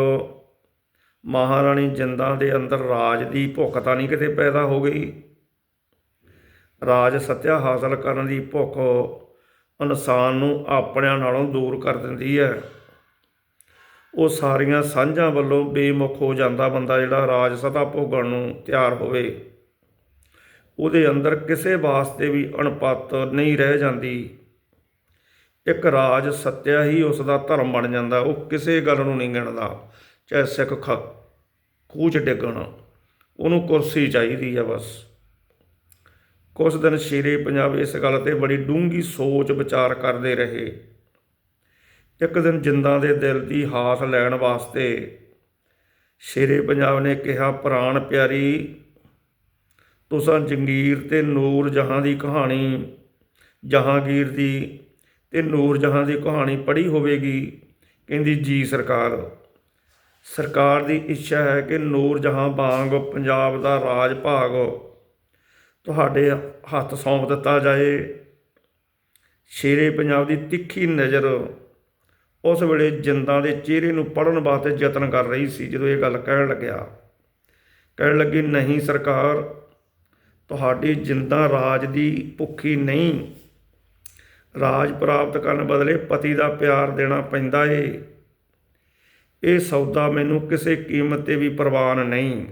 ਮਹਾਰਾਣੀ ਜਿੰਦਾਂ ਦੇ ਅੰਦਰ ਰਾਜ ਦੀ ਭੁੱਖ ਤਾਂ ਨਹੀਂ ਕਿਤੇ ਪੈਦਾ ਹੋ ਗਈ। ਰਾਜ ਸੱਤਿਆ ਹਾਸਲ ਕਰਨ ਦੀ ਭੁੱਖ ਇਨਸਾਨ ਨੂੰ ਆਪਣਿਆਂ ਨਾਲੋਂ ਦੂਰ ਕਰ ਦਿੰਦੀ ਹੈ। ਉਹ ਸਾਰੀਆਂ ਸਾਂਝਾਂ ਵੱਲੋਂ ਬੇਮੁਖ ਹੋ ਜਾਂਦਾ ਬੰਦਾ ਜਿਹੜਾ ਰਾਜ ਸਦਾ ਭੋਗਣ ਨੂੰ ਤਿਆਰ ਹੋਵੇ। ਉਹਦੇ ਅੰਦਰ ਕਿਸੇ ਵਾਸਤੇ ਵੀ ਅਣਪੱਤ ਨਹੀਂ ਰਹਿ ਜਾਂਦੀ। ਇੱਕ ਰਾਜ ਸੱਤਿਆ ਹੀ ਉਸ ਦਾ ਧਰਮ ਬਣ ਜਾਂਦਾ, ਉਹ ਕਿਸੇ ਗੱਲ ਨੂੰ ਨਹੀਂ ਗਿਣਦਾ, ਚਾਹੇ ਸਿੱਖ ਖ, ਕੂਚ ਡਿੱਗਣ, ਉਹਨੂੰ ਕੁਰਸੀ ਚਾਹੀਦੀ ਆ ਬਸ। ਕੁਝ ਦਿਨ ਸ਼ੇਰੇ ਪੰਜਾਬ ਇਸ ਗੱਲ ਤੇ ਬੜੀ ਡੂੰਘੀ ਸੋਚ ਵਿਚਾਰ ਕਰਦੇ ਰਹੇ। ਇੱਕ ਦਿਨ ਜਿੰਦਾਂ ਦੇ ਦਿਲ ਦੀ ਹਾਸ ਲੈਣ ਵਾਸਤੇ ਸ਼ੇਰੇ ਪੰਜਾਬ ਨੇ ਕਿਹਾ, ਪ੍ਰਾਣ ਪਿਆਰੀ ਤੁਸਾਂ ਜੰਗੀਰ ਤੇ ਨੂਰ ਜਹਾਂ ਦੀ ਕਹਾਣੀ ਜਹਾਂਗੀਰ ਦੀ ਤੇ ਨੂਰ ਜਹਾਂ ਦੀ ਕਹਾਣੀ ਪੜ੍ਹੀ ਹੋਵੇਗੀ, ਕਹਿੰਦੀ ਜੀ ਸਰਕਾਰ। ਸਰਕਾਰ ਦੀ ਇੱਛਾ ਹੈ ਕਿ ਨੂਰ ਜਹਾਂ ਵਾਂਗ ਪੰਜਾਬ ਦਾ ਰਾਜ ਭਾਗ ਤੁਹਾਡੇ ਹੱਥ ਸੌਂਪ ਦਿੱਤਾ ਜਾਏ। ਸ਼ੇਰੇ ਪੰਜਾਬ ਦੀ ਤਿੱਖੀ ਨਜ਼ਰ ਉਸ ਵੇਲੇ ਜਿੰਦਾਂ ਦੇ ਚਿਹਰੇ ਨੂੰ ਪੜਨ ਵਾਸਤੇ ਯਤਨ ਕਰ ਰਹੀ ਸੀ, ਜਦੋਂ ਇਹ ਗੱਲ ਕਹਿਣ ਲੱਗਿਆ। ਕਹਿਣ ਲੱਗੀ, ਨਹੀਂ ਸਰਕਾਰ ਤੁਹਾਡੀ ਜਿੰਦਾ ਰਾਜ ਦੀ ਭੁੱਖੀ ਨਹੀਂ। ਰਾਜ ਪ੍ਰਾਪਤ ਕਰਨ ਬਦਲੇ ਪਤੀ ਦਾ ਪਿਆਰ ਦੇਣਾ ਪੈਂਦਾ ਏ। ਇਹ ਸੌਦਾ ਮੈਨੂੰ ਕਿਸੇ ਕੀਮਤ ਤੇ ਵੀ ਪ੍ਰਵਾਨ ਨਹੀਂ।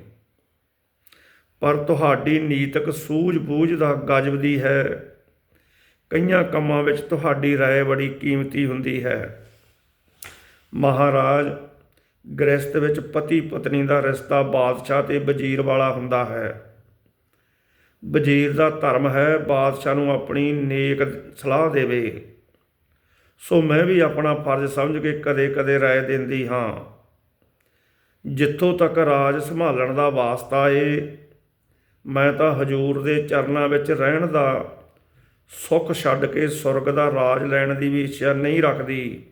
ਪਰ ਤੁਹਾਡੀ ਨੀਤਕ ਸੂਝ-ਬੂਝ ਦਾ ਗਜਬਦੀ ਹੈ। ਕਈਆਂ ਕੰਮਾਂ ਵਿੱਚ ਤੁਹਾਡੀ ਰਾਏ ਬੜੀ ਕੀਮਤੀ ਹੁੰਦੀ ਹੈ। ਮਹਾਰਾਜ ਗ੍ਰਸਤ ਵਿੱਚ ਪਤੀ ਪਤਨੀ ਦਾ ਰਿਸ਼ਤਾ ਬਾਦਸ਼ਾਹ ਤੇ ਵਜ਼ੀਰ ਵਾਲਾ ਹੁੰਦਾ ਹੈ। ਵਜ਼ੀਰ ਦਾ ਧਰਮ ਹੈ, ਬਾਦਸ਼ਾਹ ਨੂੰ ਆਪਣੀ ਨੇਕ ਸਲਾਹ ਦੇਵੇ। ਸੋ ਮੈਂ ਵੀ ਆਪਣਾ ਫਰਜ਼ ਸਮਝ ਕੇ ਕਦੇ-ਕਦੇ ਰਾਏ ਦਿੰਦੀ ਹਾਂ। ਜਿੱਥੋਂ ਤੱਕ ਰਾਜ ਸੰਭਾਲਣ ਦਾ ਵਾਸਤਾ ਏ, ਮੈਂ ਤਾਂ ਹਜੂਰ ਦੇ ਚਰਨਾਂ ਵਿੱਚ ਰਹਿਣ ਦਾ ਸੁੱਖ ਛੱਡ ਕੇ ਸੁਰਗ ਦਾ ਰਾਜ ਲੈਣ ਦੀ ਵੀ ਇੱਛਾ ਨਹੀਂ ਰੱਖਦੀ।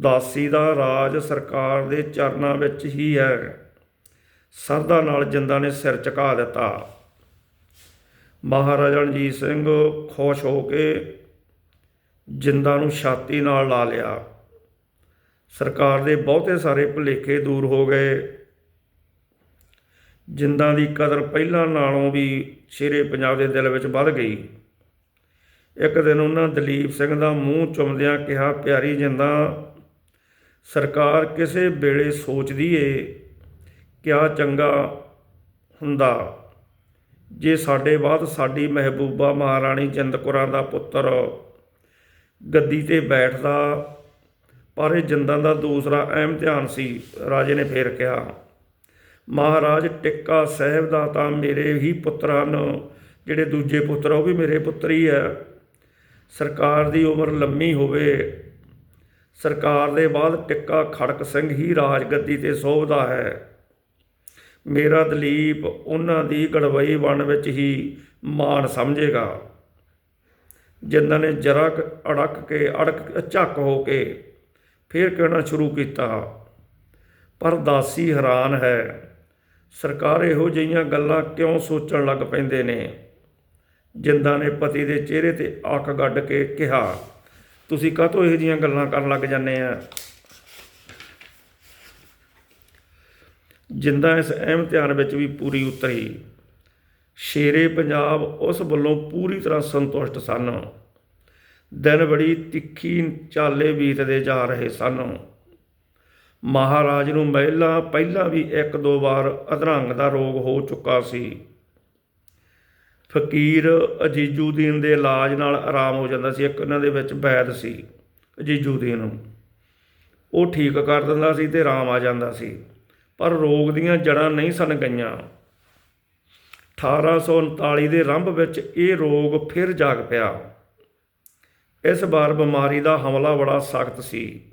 ਦਾਸੀ ਦਾ ਰਾਜ ਸਰਕਾਰ ਦੇ ਚਰਨਾਂ ਵਿੱਚ ਹੀ ਹੈ। ਸਰਦਾ ਨਾਲ ਜਿੰਦਾ ਨੇ ਸਿਰ ਝੁਕਾ ਦਿੱਤਾ। ਮਹਾਰਾਜਾ ਰਣਜੀਤ ਸਿੰਘ ਖੁਸ਼ ਹੋ ਕੇ ਜਿੰਦਾ ਨੂੰ ਛਾਤੀ ਨਾਲ ਲਾ ਲਿਆ। ਸਰਕਾਰ ਦੇ ਬਹੁਤੇ ਸਾਰੇ ਭੁਲੇਖੇ ਦੂਰ ਹੋ ਗਏ। ਜਿੰਦਾਂ ਦੀ ਕਦਰ ਪਹਿਲਾਂ ਨਾਲੋਂ ਵੀ ਸ਼ੇਰੇ ਪੰਜਾਬ ਦੇ ਦਿਲ ਵਿੱਚ ਵੱਧ ਗਈ। ਇੱਕ ਦਿਨ ਉਹਨਾਂ ਦਲੀਪ ਸਿੰਘ ਦਾ ਮੂੰਹ ਚੁੰਮਦਿਆਂ ਕਿਹਾ, ਪਿਆਰੀ ਜਿੰਦਾ, ਸਰਕਾਰ ਕਿਸੇ ਵੇਲੇ ਸੋਚਦੀ ਏ ਕਿਆ ਚੰਗਾ ਹੁੰਦਾ। ਜੇ ਸਾਡੇ ਬਾਅਦ ਸਾਡੀ ਮਹਿਬੂਬਾ ਮਹਾਰਾਣੀ ਜਿੰਦ ਕੌਰਾਂ ਦਾ ਪੁੱਤਰ ਗੱਦੀ ਤੇ ਬੈਠਦਾ, ਪਰ ਇਹ ਜਿੰਦਾਂ ਦਾ ਦੂਸਰਾ ਅਹਿਮ ਧਿਆਨ ਸੀ, ਰਾਜੇ ਨੇ ਫੇਰ ਕਿਹਾ, ਮਹਾਰਾਜ, ਟਿੱਕਾ ਸਾਹਿਬ ਦਾ ਤਾਂ ਮੇਰੇ ਹੀ ਪੁੱਤਰ ਹਨ, ਜਿਹੜੇ ਦੂਜੇ ਪੁੱਤਰ ਉਹ ਵੀ ਮੇਰੇ ਪੁੱਤਰ ਹੀ ਹੈ ਸਰਕਾਰ ਦੀ ਉਮਰ ਲੰਮੀ ਹੋਵੇ। ਸਰਕਾਰ ਦੇ ਬਾਅਦ ਟਿੱਕਾ ਖੜਕ ਸਿੰਘ ਹੀ ਰਾਜਗੱਦੀ ਤੇ ਸੋਭਦਾ ਹੈ। ਮੇਰਾ ਦਲੀਪ ਉਹਨਾਂ ਦੀ ਗੜਵਈ ਬਣ ਵਿੱਚ ਹੀ ਮਾਣ ਸਮਝੇਗਾ। ਜਿੰਨਾਂ ਨੇ ਜਰਾ ਕੁ ਅੜਕ ਕੇ ਅੜਕ ਝੱਕ ਹੋ ਕੇ ਫਿਰ ਕਹਿਣਾ ਸ਼ੁਰੂ ਕੀਤਾ, ਪਰ ਦਾਸੀ ਹੈਰਾਨ ਹੈ। ਸਰਕਾਰ ਇਹੋ ਜਿਹੀਆਂ ਗੱਲਾਂ ਕਿਉਂ ਸੋਚਣ ਲੱਗ ਪੈਂਦੇ ਨੇ? ਜਿੰਦਾਂ ਨੇ ਪਤੀ ਦੇ ਚਿਹਰੇ ਤੇ ਅੱਖ ਗੱਡ ਕੇ ਕਿਹਾ, ਤੁਸੀਂ ਕਾਹਤੋਂ ਇਹੋ ਜਿਹੀਆਂ ਗੱਲਾਂ ਕਰਨ ਲੱਗ ਜਾਂਦੇ ਆ? ਜਿੰਦਾ ਇਸ ਅਹਿਮ ਧਿਆਨ ਵਿੱਚ ਵੀ ਪੂਰੀ ਉਤਰੀ। ਸ਼ੇਰੇ ਪੰਜਾਬ ਉਸ ਵੱਲੋਂ ਪੂਰੀ ਤਰ੍ਹਾਂ ਸੰਤੁਸ਼ਟ ਸਨ। ਦਿਨ ਬੜੀ ਤਿੱਖੀ ਚਾਲੇ ਬੀਤਦੇ ਜਾ ਰਹੇ ਸਨ। ਮਹਾਰਾਜ ਨੂੰ ਮਹਿਲਾ ਪਹਿਲਾਂ ਵੀ ਇੱਕ ਦੋ ਵਾਰ ਅਧਰੰਗ ਦਾ ਰੋਗ ਹੋ ਚੁੱਕਾ ਸੀ। ਫਕੀਰ ਅਜੀਜੂਦੀਨ ਦੇ ਇਲਾਜ ਨਾਲ ਆਰਾਮ ਹੋ ਜਾਂਦਾ ਸੀ। ਇੱਕ ਇਹਨਾਂ ਦੇ ਵਿੱਚ ਵੈਦ ਸੀ ਅਜੀਜੂਦੀਨ। ਉਹ ਠੀਕ ਕਰ ਦਿੰਦਾ ਸੀ ਤੇ ਆਰਾਮ ਆ ਜਾਂਦਾ ਸੀ। ਪਰ ਰੋਗ ਦੀਆਂ ਜੜਾਂ ਨਹੀਂ ਸਨ ਗਈਆਂ। 1839 ਦੇ ਰੰਭ ਵਿੱਚ ਇਹ ਰੋਗ ਫਿਰ ਜਾਗ ਪਿਆ। ਇਸ ਵਾਰ ਬਿਮਾਰੀ ਦਾ ਹਮਲਾ ਬੜਾ ਸਖਤ ਸੀ।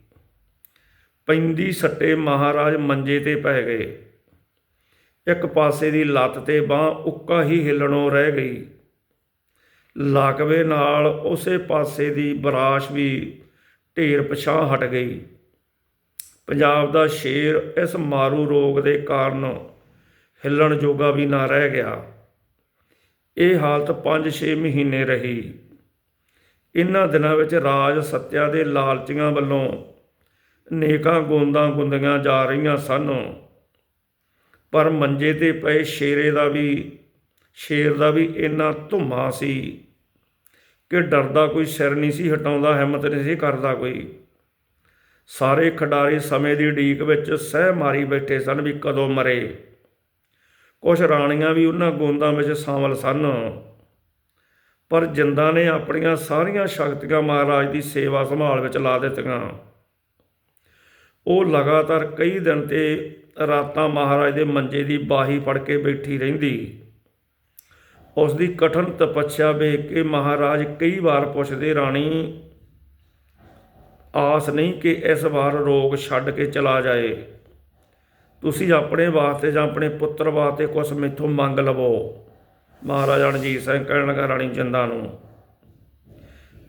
ਪੈਂਦੀ ਸੱਟੇ ਮਹਾਰਾਜ ਮੰਜੇ ਤੇ ਪੈ ਗਏ। ਇੱਕ ਪਾਸੇ ਦੀ ਲੱਤ ਤੇ ਬਾਹ ਉੱਕਾ ਹੀ ਹਿੱਲਣੋਂ ਰਹਿ ਗਈ। ਲਾਕਵੇ ਨਾਲ ਉਸੇ ਪਾਸੇ ਦੀ ਬਰਾਸ਼ ਵੀ ਢੇਰ ਪਛਾਹ ਹਟ ਗਈ। ਪੰਜਾਬ ਦਾ ਸ਼ੇਰ ਇਸ ਮਾਰੂ ਰੋਗ ਦੇ ਕਾਰਨ ਹਿੱਲਣ ਜੋਗਾ ਵੀ ਨਾ ਰਹਿ ਗਿਆ। ਇਹ ਹਾਲਤ 5-6 ਮਹੀਨੇ ਰਹੀ। ਇਹਨਾਂ ਦਿਨਾਂ ਵਿੱਚ ਰਾਜ ਸੱਤਿਆ ਦੇ ਲਾਲਚੀਆਂ ਵੱਲੋਂ ਨੇਕਾਂ ਗੋਂਦਾਂ ਗੁੰਦੀਆਂ ਜਾ ਰਹੀਆਂ ਸਨ। ਪਰ ਮੰਜੇ ਤੇ ਪਏ ਸ਼ੇਰੇ ਦਾ ਵੀ, ਸ਼ੇਰ ਦਾ ਵੀ ਇੰਨਾ ਧੁੰਮਾ ਸੀ ਕਿ ਡਰਦਾ ਕੋਈ ਸਿਰ ਨਹੀਂ ਸੀ, ਹਟਾਉਂਦਾ ਹਿੰਮਤ ਨਹੀਂ ਸੀ ਕਰਦਾ ਕੋਈ। ਸਾਰੇ ਖਿਡਾਰੀ ਸਮੇਂ ਦੀ ਢੀਕ ਵਿੱਚ ਸਹਿ ਮਾਰੀ ਬੈਠੇ ਸਨ ਵੀ ਕਦੋਂ ਮਰੇ। ਕੁਝ ਰਾਣੀਆਂ ਵੀ ਉਹਨਾਂ ਗੋਂਦਾਂ ਵਿੱਚ ਸ਼ਾਮਲ ਸਨ। ਪਰ ਜਿੰਦਾ ਨੇ ਆਪਣੀਆਂ ਸਾਰੀਆਂ ਸ਼ਕਤੀਆਂ ਮਹਾਰਾਜ ਦੀ ਸੇਵਾ ਸੰਭਾਲ ਵਿੱਚ ਲਾ ਦਿੱਤੀਆਂ। ਉਹ ਲਗਾਤਾਰ ਕਈ ਦਿਨ ਤੇ ਰਾਤਾਂ ਮਹਾਰਾਜ ਦੇ ਮੰਜੇ ਦੀ ਬਾਹੀ ਫੜ ਕੇ ਬੈਠੀ ਰਹਿੰਦੀ। ਉਸ ਦੀ ਕਠਨ ਤਪੱਸਿਆ ਵੇਖ ਕੇ ਮਹਾਰਾਜ ਕਈ ਵਾਰ ਪੁੱਛਦੇ, ਰਾਣੀ ਆਸ ਨਹੀਂ ਕਿ ਇਸ ਵਾਰ ਰੋਗ ਛੱਡ ਕੇ ਚਲਾ ਜਾਏ। ਤੁਸੀਂ ਆਪਣੇ ਵਾਸਤੇ ਜਾਂ ਆਪਣੇ ਪੁੱਤਰ ਵਾਸਤੇ ਕੁਝ ਮੈਥੋਂ ਮੰਗ ਲਵੋ। ਮਹਾਰਾਜਾ ਰਣਜੀਤ ਸਿੰਘ ਕਹਿਣ ਲੱਗਾ, ਰਾਣੀ ਜਿੰਦਾ ਨੂੰ।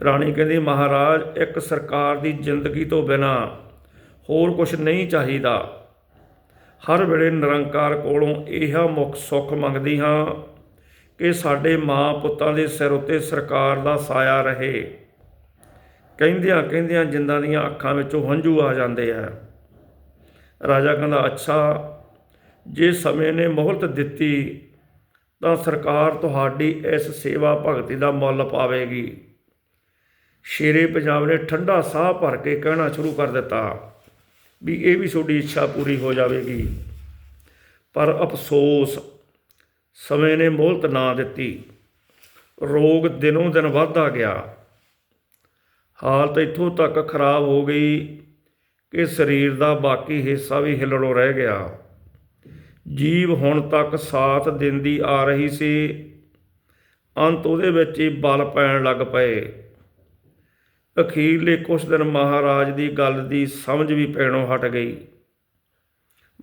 ਰਾਣੀ ਕਹਿੰਦੀ, ਮਹਾਰਾਜ, ਇੱਕ ਸਰਕਾਰ ਦੀ ਜ਼ਿੰਦਗੀ ਤੋਂ ਬਿਨਾ ਹੋਰ ਕੁਝ ਨਹੀਂ ਚਾਹੀਦਾ। ਹਰ ਵੇਲੇ ਨਿਰੰਕਾਰ ਕੋਲੋਂ ਇਹ ਮੁੱਖ ਸੁੱਖ ਮੰਗਦੀ ਹਾਂ ਕਿ ਸਾਡੇ ਮਾਂ ਪੁੱਤਾਂ ਦੇ ਸਿਰ ਉੱਤੇ ਸਰਕਾਰ ਦਾ ਸਾਇਆ ਰਹੇ। ਕਹਿੰਦਿਆਂ ਕਹਿੰਦਿਆਂ ਜਿੰਦਾਂ ਦੀਆਂ ਅੱਖਾਂ ਵਿੱਚੋਂ ਹੰਝੂ ਆ ਜਾਂਦੇ ਆ। ਰਾਜਾ ਕਹਿੰਦਾ, ਅੱਛਾ, ਜੇ ਸਮੇਂ ਨੇ ਮੋਹਲਤ ਦਿੱਤੀ, ਤਾਂ ਸਰਕਾਰ ਤੁਹਾਡੀ ਇਸ ਸੇਵਾ ਭਗਤੀ ਦਾ ਮੁੱਲ ਪਾਵੇਗੀ। ਸ਼ੇਰੇ ਪੰਜਾਬ ਨੇ ਠੰਡਾ ਸਾਹ ਭਰ ਕੇ ਕਹਿਣਾ ਸ਼ੁਰੂ ਕਰ ਦਿੱਤਾ ਵੀ ਇਹ ਵੀ ਤੁਹਾਡੀ ਇੱਛਾ ਪੂਰੀ ਹੋ ਜਾਵੇਗੀ। ਪਰ ਅਫਸੋਸ, ਸਮੇਂ ਨੇ ਮੋਹਲਤ ਨਾ ਦਿੱਤੀ। ਰੋਗ ਦਿਨੋਂ ਦਿਨ ਵੱਧਦਾ ਗਿਆ। ਹਾਲਤ ਇੱਥੋਂ ਤੱਕ ਖਰਾਬ ਹੋ ਗਈ ਕਿ ਸਰੀਰ ਦਾ ਬਾਕੀ ਹਿੱਸਾ ਵੀ ਹਿੱਲਣੋਂ ਰਹਿ ਗਿਆ। ਜੀਵ ਹੁਣ ਤੱਕ ਸਾਥ ਦਿੰਦੀ ਆ ਰਹੀ ਸੀ। ਅੰਤ ਉਹਦੇ ਵਿੱਚ ਹੀ ਬਲ ਪੈਣ ਲੱਗ ਪਏ। ਅਖੀਰਲੇ ਕੁਝ ਦਿਨ ਮਹਾਰਾਜ ਦੀ ਗੱਲ ਦੀ ਸਮਝ ਵੀ ਪੈਣੋਂ ਹਟ ਗਈ।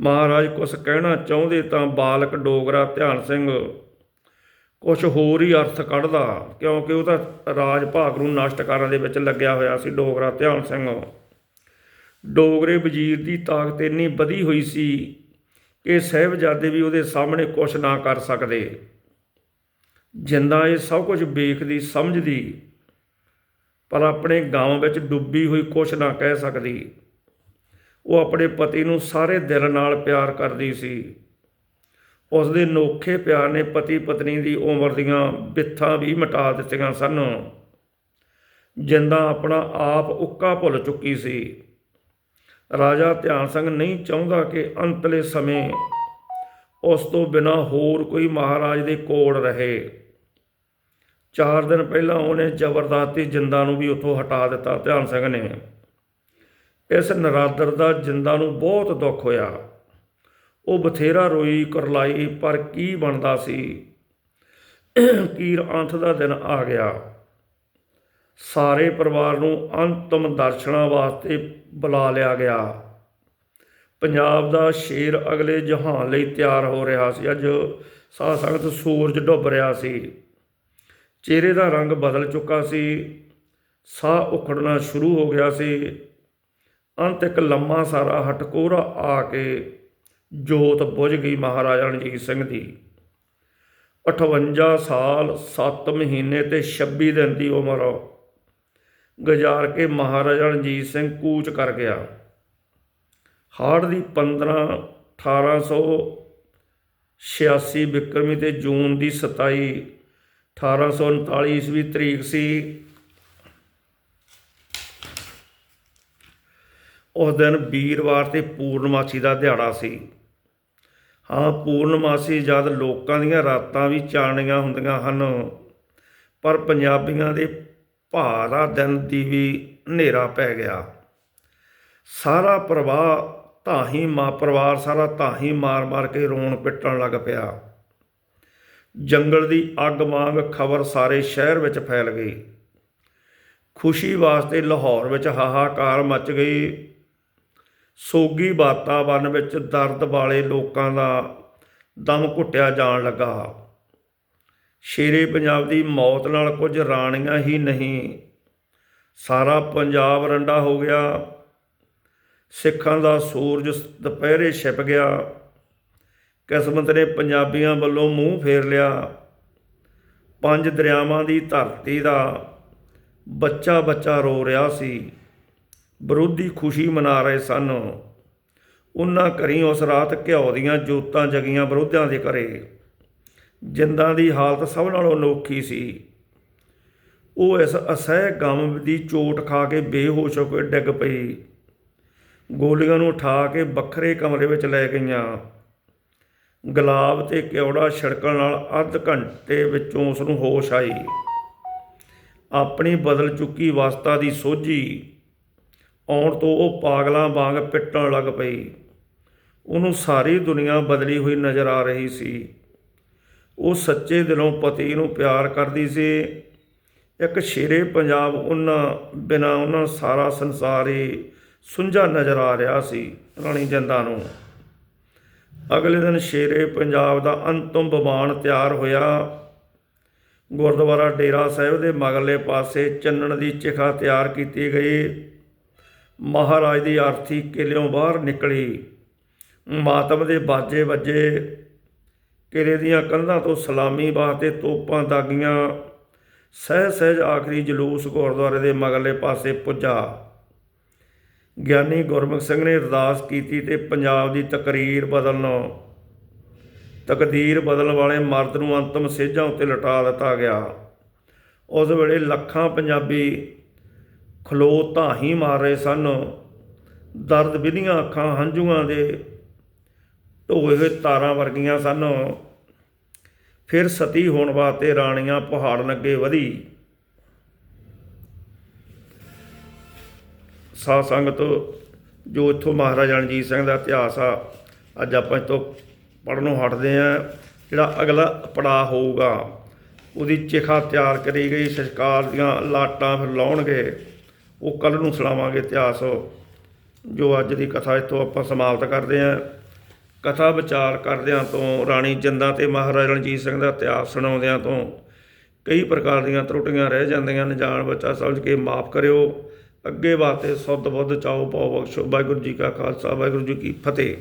ਮਹਾਰਾਜ ਕੁਝ ਕਹਿਣਾ ਚਾਹੁੰਦੇ ਤਾਂ ਬਾਲਕ ਡੋਗਰਾ ਧਿਆਨ ਸਿੰਘ ਕੁਝ ਹੋਰ ਹੀ ਅਰਥ ਕੱਢਦਾ, ਕਿਉਂਕਿ ਉਹ ਤਾਂ ਰਾਜ ਭਾਗ ਨੂੰ ਨਸ਼ਟ ਕਰਨ ਦੇ ਵਿੱਚ ਲੱਗਿਆ ਹੋਇਆ ਸੀ, ਡੋਗਰਾ ਧਿਆਨ ਸਿੰਘ। ਡੋਗਰੇ ਵਜ਼ੀਰ ਦੀ ਤਾਕਤ ਇੰਨੀ ਵਧੀ ਹੋਈ ਸੀ ਕਿ ਸਹਿਬਜ਼ਾਦੇ ਵੀ ਉਹਦੇ ਸਾਹਮਣੇ ਕੁਝ ਨਾ ਕਰ ਸਕਦੇ। ਜਿੰਦਾ ਇਹ ਸਭ ਕੁਝ ਵੇਖਦੀ, ਸਮਝਦੀ, ਪਰ ਆਪਣੇ ਗਾਉਂ ਵਿੱਚ ਡੁੱਬੀ ਹੋਈ ਕੁਛ ਨਾ ਕਹਿ ਸਕਦੀ। ਉਹ ਆਪਣੇ ਪਤੀ ਨੂੰ ਸਾਰੇ ਦਿਲ ਨਾਲ ਪਿਆਰ ਕਰਦੀ ਸੀ। ਉਸ ਦੇ ਨੋਖੇ ਪਿਆਰ ਨੇ ਪਤੀ ਪਤਨੀ ਦੀ ਉਮਰ ਦੀਆਂ ਬਿੱਥਾਂ ਵੀ ਮਿਟਾ ਦਿੱਤੀਆਂ ਸਨ। ਜਿੰਦਾ ਆਪਣਾ ਆਪ ਉੱਕਾ ਭੁੱਲ ਚੁੱਕੀ ਸੀ। ਰਾਜਾ ਧਿਆਨ ਸਿੰਘ ਨਹੀਂ ਚਾਹੁੰਦਾ ਕਿ ਅੰਤਲੇ ਸਮੇਂ ਉਸ ਤੋਂ ਬਿਨਾ ਹੋਰ ਕੋਈ ਮਹਾਰਾਜ ਦੇ ਕੋਲ ਰਹੇ। ਚਾਰ ਦਿਨ ਪਹਿਲਾਂ ਉਹਨੇ ਜ਼ਬਰਦਸਤੀ ਜਿੰਦਾ ਨੂੰ ਵੀ ਉੱਥੋਂ ਹਟਾ ਦਿੱਤਾ ਧਿਆਨ ਸਿੰਘ ਨੇ। ਇਸ ਨਰਾਦਰ ਦਾ ਜਿੰਦਾ ਨੂੰ ਬਹੁਤ ਦੁੱਖ ਹੋਇਆ। ਉਹ ਬਥੇਰਾ ਰੋਈ ਕਰਲਾਈ, ਪਰ ਕੀ ਬਣਦਾ ਸੀ? ਕੀਰ ਅੰਤ ਦਾ ਦਿਨ ਆ ਗਿਆ। ਸਾਰੇ ਪਰਿਵਾਰ ਨੂੰ ਅੰਤਮ ਦਰਸ਼ਨਾਂ ਵਾਸਤੇ ਬੁਲਾ ਲਿਆ ਗਿਆ। ਪੰਜਾਬ ਦਾ ਸ਼ੇਰ ਅਗਲੇ ਜਹਾਨ ਲਈ ਤਿਆਰ ਹੋ ਰਿਹਾ ਸੀ। ਅੱਜ ਸਾਧ ਸੰਗਤ ਸੂਰਜ ਡੁੱਬ ਰਿਹਾ ਸੀ। ਚਿਹਰੇ ਦਾ ਰੰਗ ਬਦਲ ਚੁੱਕਾ ਸੀ। ਸਾਹ ਉਖੜਨਾ ਸ਼ੁਰੂ ਹੋ ਗਿਆ ਸੀ। ਅੰਤ ਇੱਕ ਲੰਮਾ ਸਾਰਾ ਹਟਕੋਰਾ ਆ ਕੇ ਜੋਤ ਬੁਝ ਗਈ ਮਹਾਰਾਜਾ ਰਣਜੀਤ ਸਿੰਘ ਦੀ। 58 ਸਾਲ 7 ਮਹੀਨੇ ਤੇ 26 ਦਿਨ ਦੀ ਉਮਰ ਗੁਜ਼ਾਰ ਕੇ ਮਹਾਰਾਜਾ ਰਣਜੀਤ ਸਿੰਘ ਕੂਚ ਕਰ ਗਿਆ। ਹਾੜ ਦੀ 15 1886 ਬਿਕਰਮੀ ਤੇ ਜੂਨ ਦੀ 27 1839 ਈਸਵੀ ਤਰੀਕ ਸੀ। ਉਸ ਦਿਨ ਵੀਰਵਾਰ ਤੇ ਪੂਰਨਮਾਸੀ ਦਾ ਦਿਹਾੜਾ ਸੀ। ਹਾਂ, ਪੂਰਨਮਾਸੀ ਜਦ ਲੋਕਾਂ ਦੀਆਂ ਰਾਤਾਂ ਵੀ ਚਾਣੀਆਂ ਹੁੰਦੀਆਂ ਹਨ, ਪਰ ਪੰਜਾਬੀਆਂ ਦੇ ਭਾਰਾ ਦਿਨ ਦੀ ਵੀ ਹਨੇਰਾ ਪੈ ਗਿਆ। ਸਾਰਾ ਪ੍ਰਵਾਹ ਧਾਹੀ ਮਾ, ਪਰਿਵਾਰ ਸਾਰਾ ਧਾਹੀ ਮਾਰ-ਮਾਰ ਕੇ ਰੋਣ ਪਿੱਟਣ ਲੱਗ ਪਿਆ। ਜੰਗਲ ਦੀ ਅੱਗ ਵਾਂਗ ਖਬਰ ਸਾਰੇ ਸ਼ਹਿਰ ਵਿੱਚ ਫੈਲ ਗਈ। ਖੁਸ਼ੀ ਵਾਸਤੇ ਲਾਹੌਰ ਵਿੱਚ ਹਾਹਾਕਾਰ ਮਚ ਗਈ। ਸੋਗੀ ਵਾਤਾਵਰਨ ਵਿੱਚ ਦਰਦ ਵਾਲੇ ਲੋਕਾਂ ਦਾ ਦਮ ਘੁੱਟਿਆ ਜਾਣ ਲੱਗਾ। ਸ਼ੇਰੇ ਪੰਜਾਬ ਦੀ ਮੌਤ ਨਾਲ ਕੁਝ ਰਾਣੀਆਂ ਹੀ ਨਹੀਂ। ਸਾਰਾ ਪੰਜਾਬ ਰੰਡਾ ਹੋ ਗਿਆ। ਸਿੱਖਾਂ ਦਾ ਸੂਰਜ ਦੁਪਹਿਰੇ ਛਿਪ ਗਿਆ। ਕਿਸਮਤ ਨੇ ਪੰਜਾਬੀਆਂ ਵੱਲੋਂ ਮੂੰਹ ਫੇਰ ਲਿਆ। ਪੰਜ ਦਰਿਆਵਾਂ ਦੀ ਧਰਤੀ ਦਾ ਬੱਚਾ ਬੱਚਾ ਰੋ ਰਿਹਾ ਸੀ। ਵਿਰੋਧੀ ਖੁਸ਼ੀ ਮਨਾ ਰਹੇ ਸਨ। ਉਹਨਾਂ ਘਰੀ ਉਸ ਰਾਤ ਘਿਓ ਦੀਆਂ ਜੋਤਾਂ ਜਗੀਆਂ ਵਿਰੋਧਿਆਂ ਦੇ ਘਰੇ। ਜਿੰਦਾਂ ਦੀ ਹਾਲਤ ਸਭ ਨਾਲੋਂ ਅਨੋਖੀ ਸੀ। ਉਹ ਇਸ ਅਸਹਿ ਗਮ ਦੀ ਚੋਟ ਖਾ ਕੇ ਬੇਹੋਸ਼ ਹੋ ਕੇ ਡਿੱਗ ਪਈ। ਗੋਲੀਆਂ ਨੂੰ ਉਠਾ ਕੇ ਵੱਖਰੇ ਕਮਰੇ ਵਿੱਚ ਲੈ ਗਈਆਂ। ਗੁਲਾਬ ਤੇ ਕਿਉੜਾ ਛਿੜਕਣ ਨਾਲ ਅੱਧ ਘੰਟੇ ਵਿੱਚੋਂ ਉਸ ਨੂੰ ਹੋਸ਼ ਆਈ। ਆਪਣੀ ਬਦਲ ਚੁੱਕੀ ਅਵਸਥਾ ਦੀ ਸੋਝੀ ਆਉਣ ਤੋਂ ਉਹ ਪਾਗਲਾਂ ਵਾਂਗ ਪਿੱਟਣ ਲੱਗ ਪਈ। ਉਹਨੂੰ ਸਾਰੀ ਦੁਨੀਆ ਬਦਲੀ ਹੋਈ ਨਜ਼ਰ ਆ ਰਹੀ ਸੀ। ਉਹ ਸੱਚੇ ਦਿਲੋਂ ਪਤੀ ਨੂੰ ਪਿਆਰ ਕਰਦੀ ਸੀ। ਇੱਕ ਸ਼ੇਰੇ ਪੰਜਾਬ ਉਹਨਾਂ ਬਿਨਾ ਉਹਨਾਂ ਸਾਰਾ ਸੰਸਾਰ ਹੀ ਸੁੰਝਾ ਨਜ਼ਰ ਆ ਰਿਹਾ ਸੀ ਰਾਣੀ ਜਿੰਦਾ ਨੂੰ। ਅਗਲੇ ਦਿਨ ਸ਼ੇਰੇ ਪੰਜਾਬ ਦਾ ਅੰਤਮ ਵਿਮਾਨ ਤਿਆਰ ਹੋਇਆ। ਗੁਰਦੁਆਰਾ ਡੇਰਾ ਸਾਹਿਬ ਦੇ ਮਗਰਲੇ ਪਾਸੇ ਚੰਨਣ ਦੀ ਚਿਖਾ ਤਿਆਰ ਕੀਤੀ ਗਈ। ਮਹਾਰਾਜ ਦੀ ਆਰਥੀ ਕਿਲਿਓਂ ਬਾਹਰ ਨਿਕਲੀ। ਮਾਤਮ ਦੇ ਬਾਜੇ ਵੱਜੇ। ਕਿਲੇ ਦੀਆਂ ਕੰਧਾਂ ਤੋਂ ਸਲਾਮੀ ਵਾਸਤੇ ਤੋਪਾਂ ਦਾਗੀਆਂ। ਸਹਿ ਸਹਿਜ ਆਖਰੀ ਜਲੂਸ ਗੁਰਦੁਆਰੇ ਦੇ ਮਗਰਲੇ ਪਾਸੇ ਪੁੱਜਾ। ਗਿਆਨੀ ਗੁਰਮੁਖ ਸਿੰਘ ਨੇ ਅਰਦਾਸ ਕੀਤੀ ਤੇ ਪੰਜਾਬ ਦੀ ਤਕਰੀਰ ਬਦਲਣ। ਤਕਦੀਰ ਬਦਲਣ ਵਾਲੇ ਮਰਦ ਨੂੰ ਅੰਤਮ ਸੇਜਾਂ ਉੱਤੇ ਲਟਾ ਦਿੱਤਾ ਗਿਆ। ਉਸ ਵੇਲੇ ਲੱਖਾਂ ਪੰਜਾਬੀ ਖਲੋ ਧਾਹੀ ਮਾਰ ਰਹੇ ਸਨ। ਦਰਦ ਵਿਧੀਆਂ ਅੱਖਾਂ ਹੰਝੂਆਂ ਦੇ ਢੋਏ ਹੋਏ ਤਾਰਾਂ ਵਰਗੀਆਂ ਸਨ। ਫਿਰ ਸਤੀ ਹੋਣ ਵਾਸਤੇ ਰਾਣੀਆਂ ਪਹਾੜਨ ਅੱਗੇ ਵਧੀ। ਸਾਧ ਸੰਗਤ, ਜੋ ਇੱਥੋਂ ਮਹਾਰਾਜਾ ਰਣਜੀਤ ਸਿੰਘ ਦਾ ਇਤਿਹਾਸ ਆ, ਅੱਜ ਆਪਾਂ ਇਸ ਤੋਂ ਪੜ੍ਹਨੋਂ ਹਟਦੇ ਆ ਜਿਹੜਾ ਅਗਲਾ ਪੜਾਅ ਹੋਊਗਾ, ਉਹਦੀ ਚਿਖਾ ਤਿਆਰ ਕਰੀ ਗਈ। ਸੰਸਕਾਰ ਦੀਆਂ ਲਾਟਾਂ ਫਿਰ ਲਾਉਣਗੇ। ਉਹ ਕੱਲ ਨੂੰ ਸੁਣਾਵਾਂਗੇ ਇਤਿਹਾਸ। ਜੋ ਅੱਜ ਦੀ ਕਥਾ ਇੱਥੋਂ ਆਪਾਂ ਸਮਾਪਤ ਕਰਦੇ ਹਾਂ। ਕਥਾ ਵਿਚਾਰ ਕਰਦਿਆਂ ਤੋਂ, ਰਾਣੀ ਜਿੰਦਾ ਤੇ ਮਹਾਰਾਜਾ ਰਣਜੀਤ ਸਿੰਘ ਦਾ ਇਤਿਹਾਸ ਸੁਣਾਉਂਦਿਆਂ ਤੋਂ ਕਈ ਪ੍ਰਕਾਰ ਦੀਆਂ ਤਰੁੱਟੀਆਂ ਰਹਿ ਜਾਂਦੀਆਂ ਨੇ। ਜਾਣ ਬੱਚਾ ਸਮਝ ਕੇ ਮਾਫ ਕਰਿਓ। ਅੱਗੇ ਵਾਸਤੇ ਸੁੱਧ ਬੁੱਧ ਚਾਓ ਪਾਓ ਬਖਸ਼ੋ। ਵਾਹਿਗੁਰੂ ਜੀ ਕਾ ਖਾਲਸਾ, ਵਾਹਿਗੁਰੂ ਜੀ ਕੀ ਫਤਿਹ।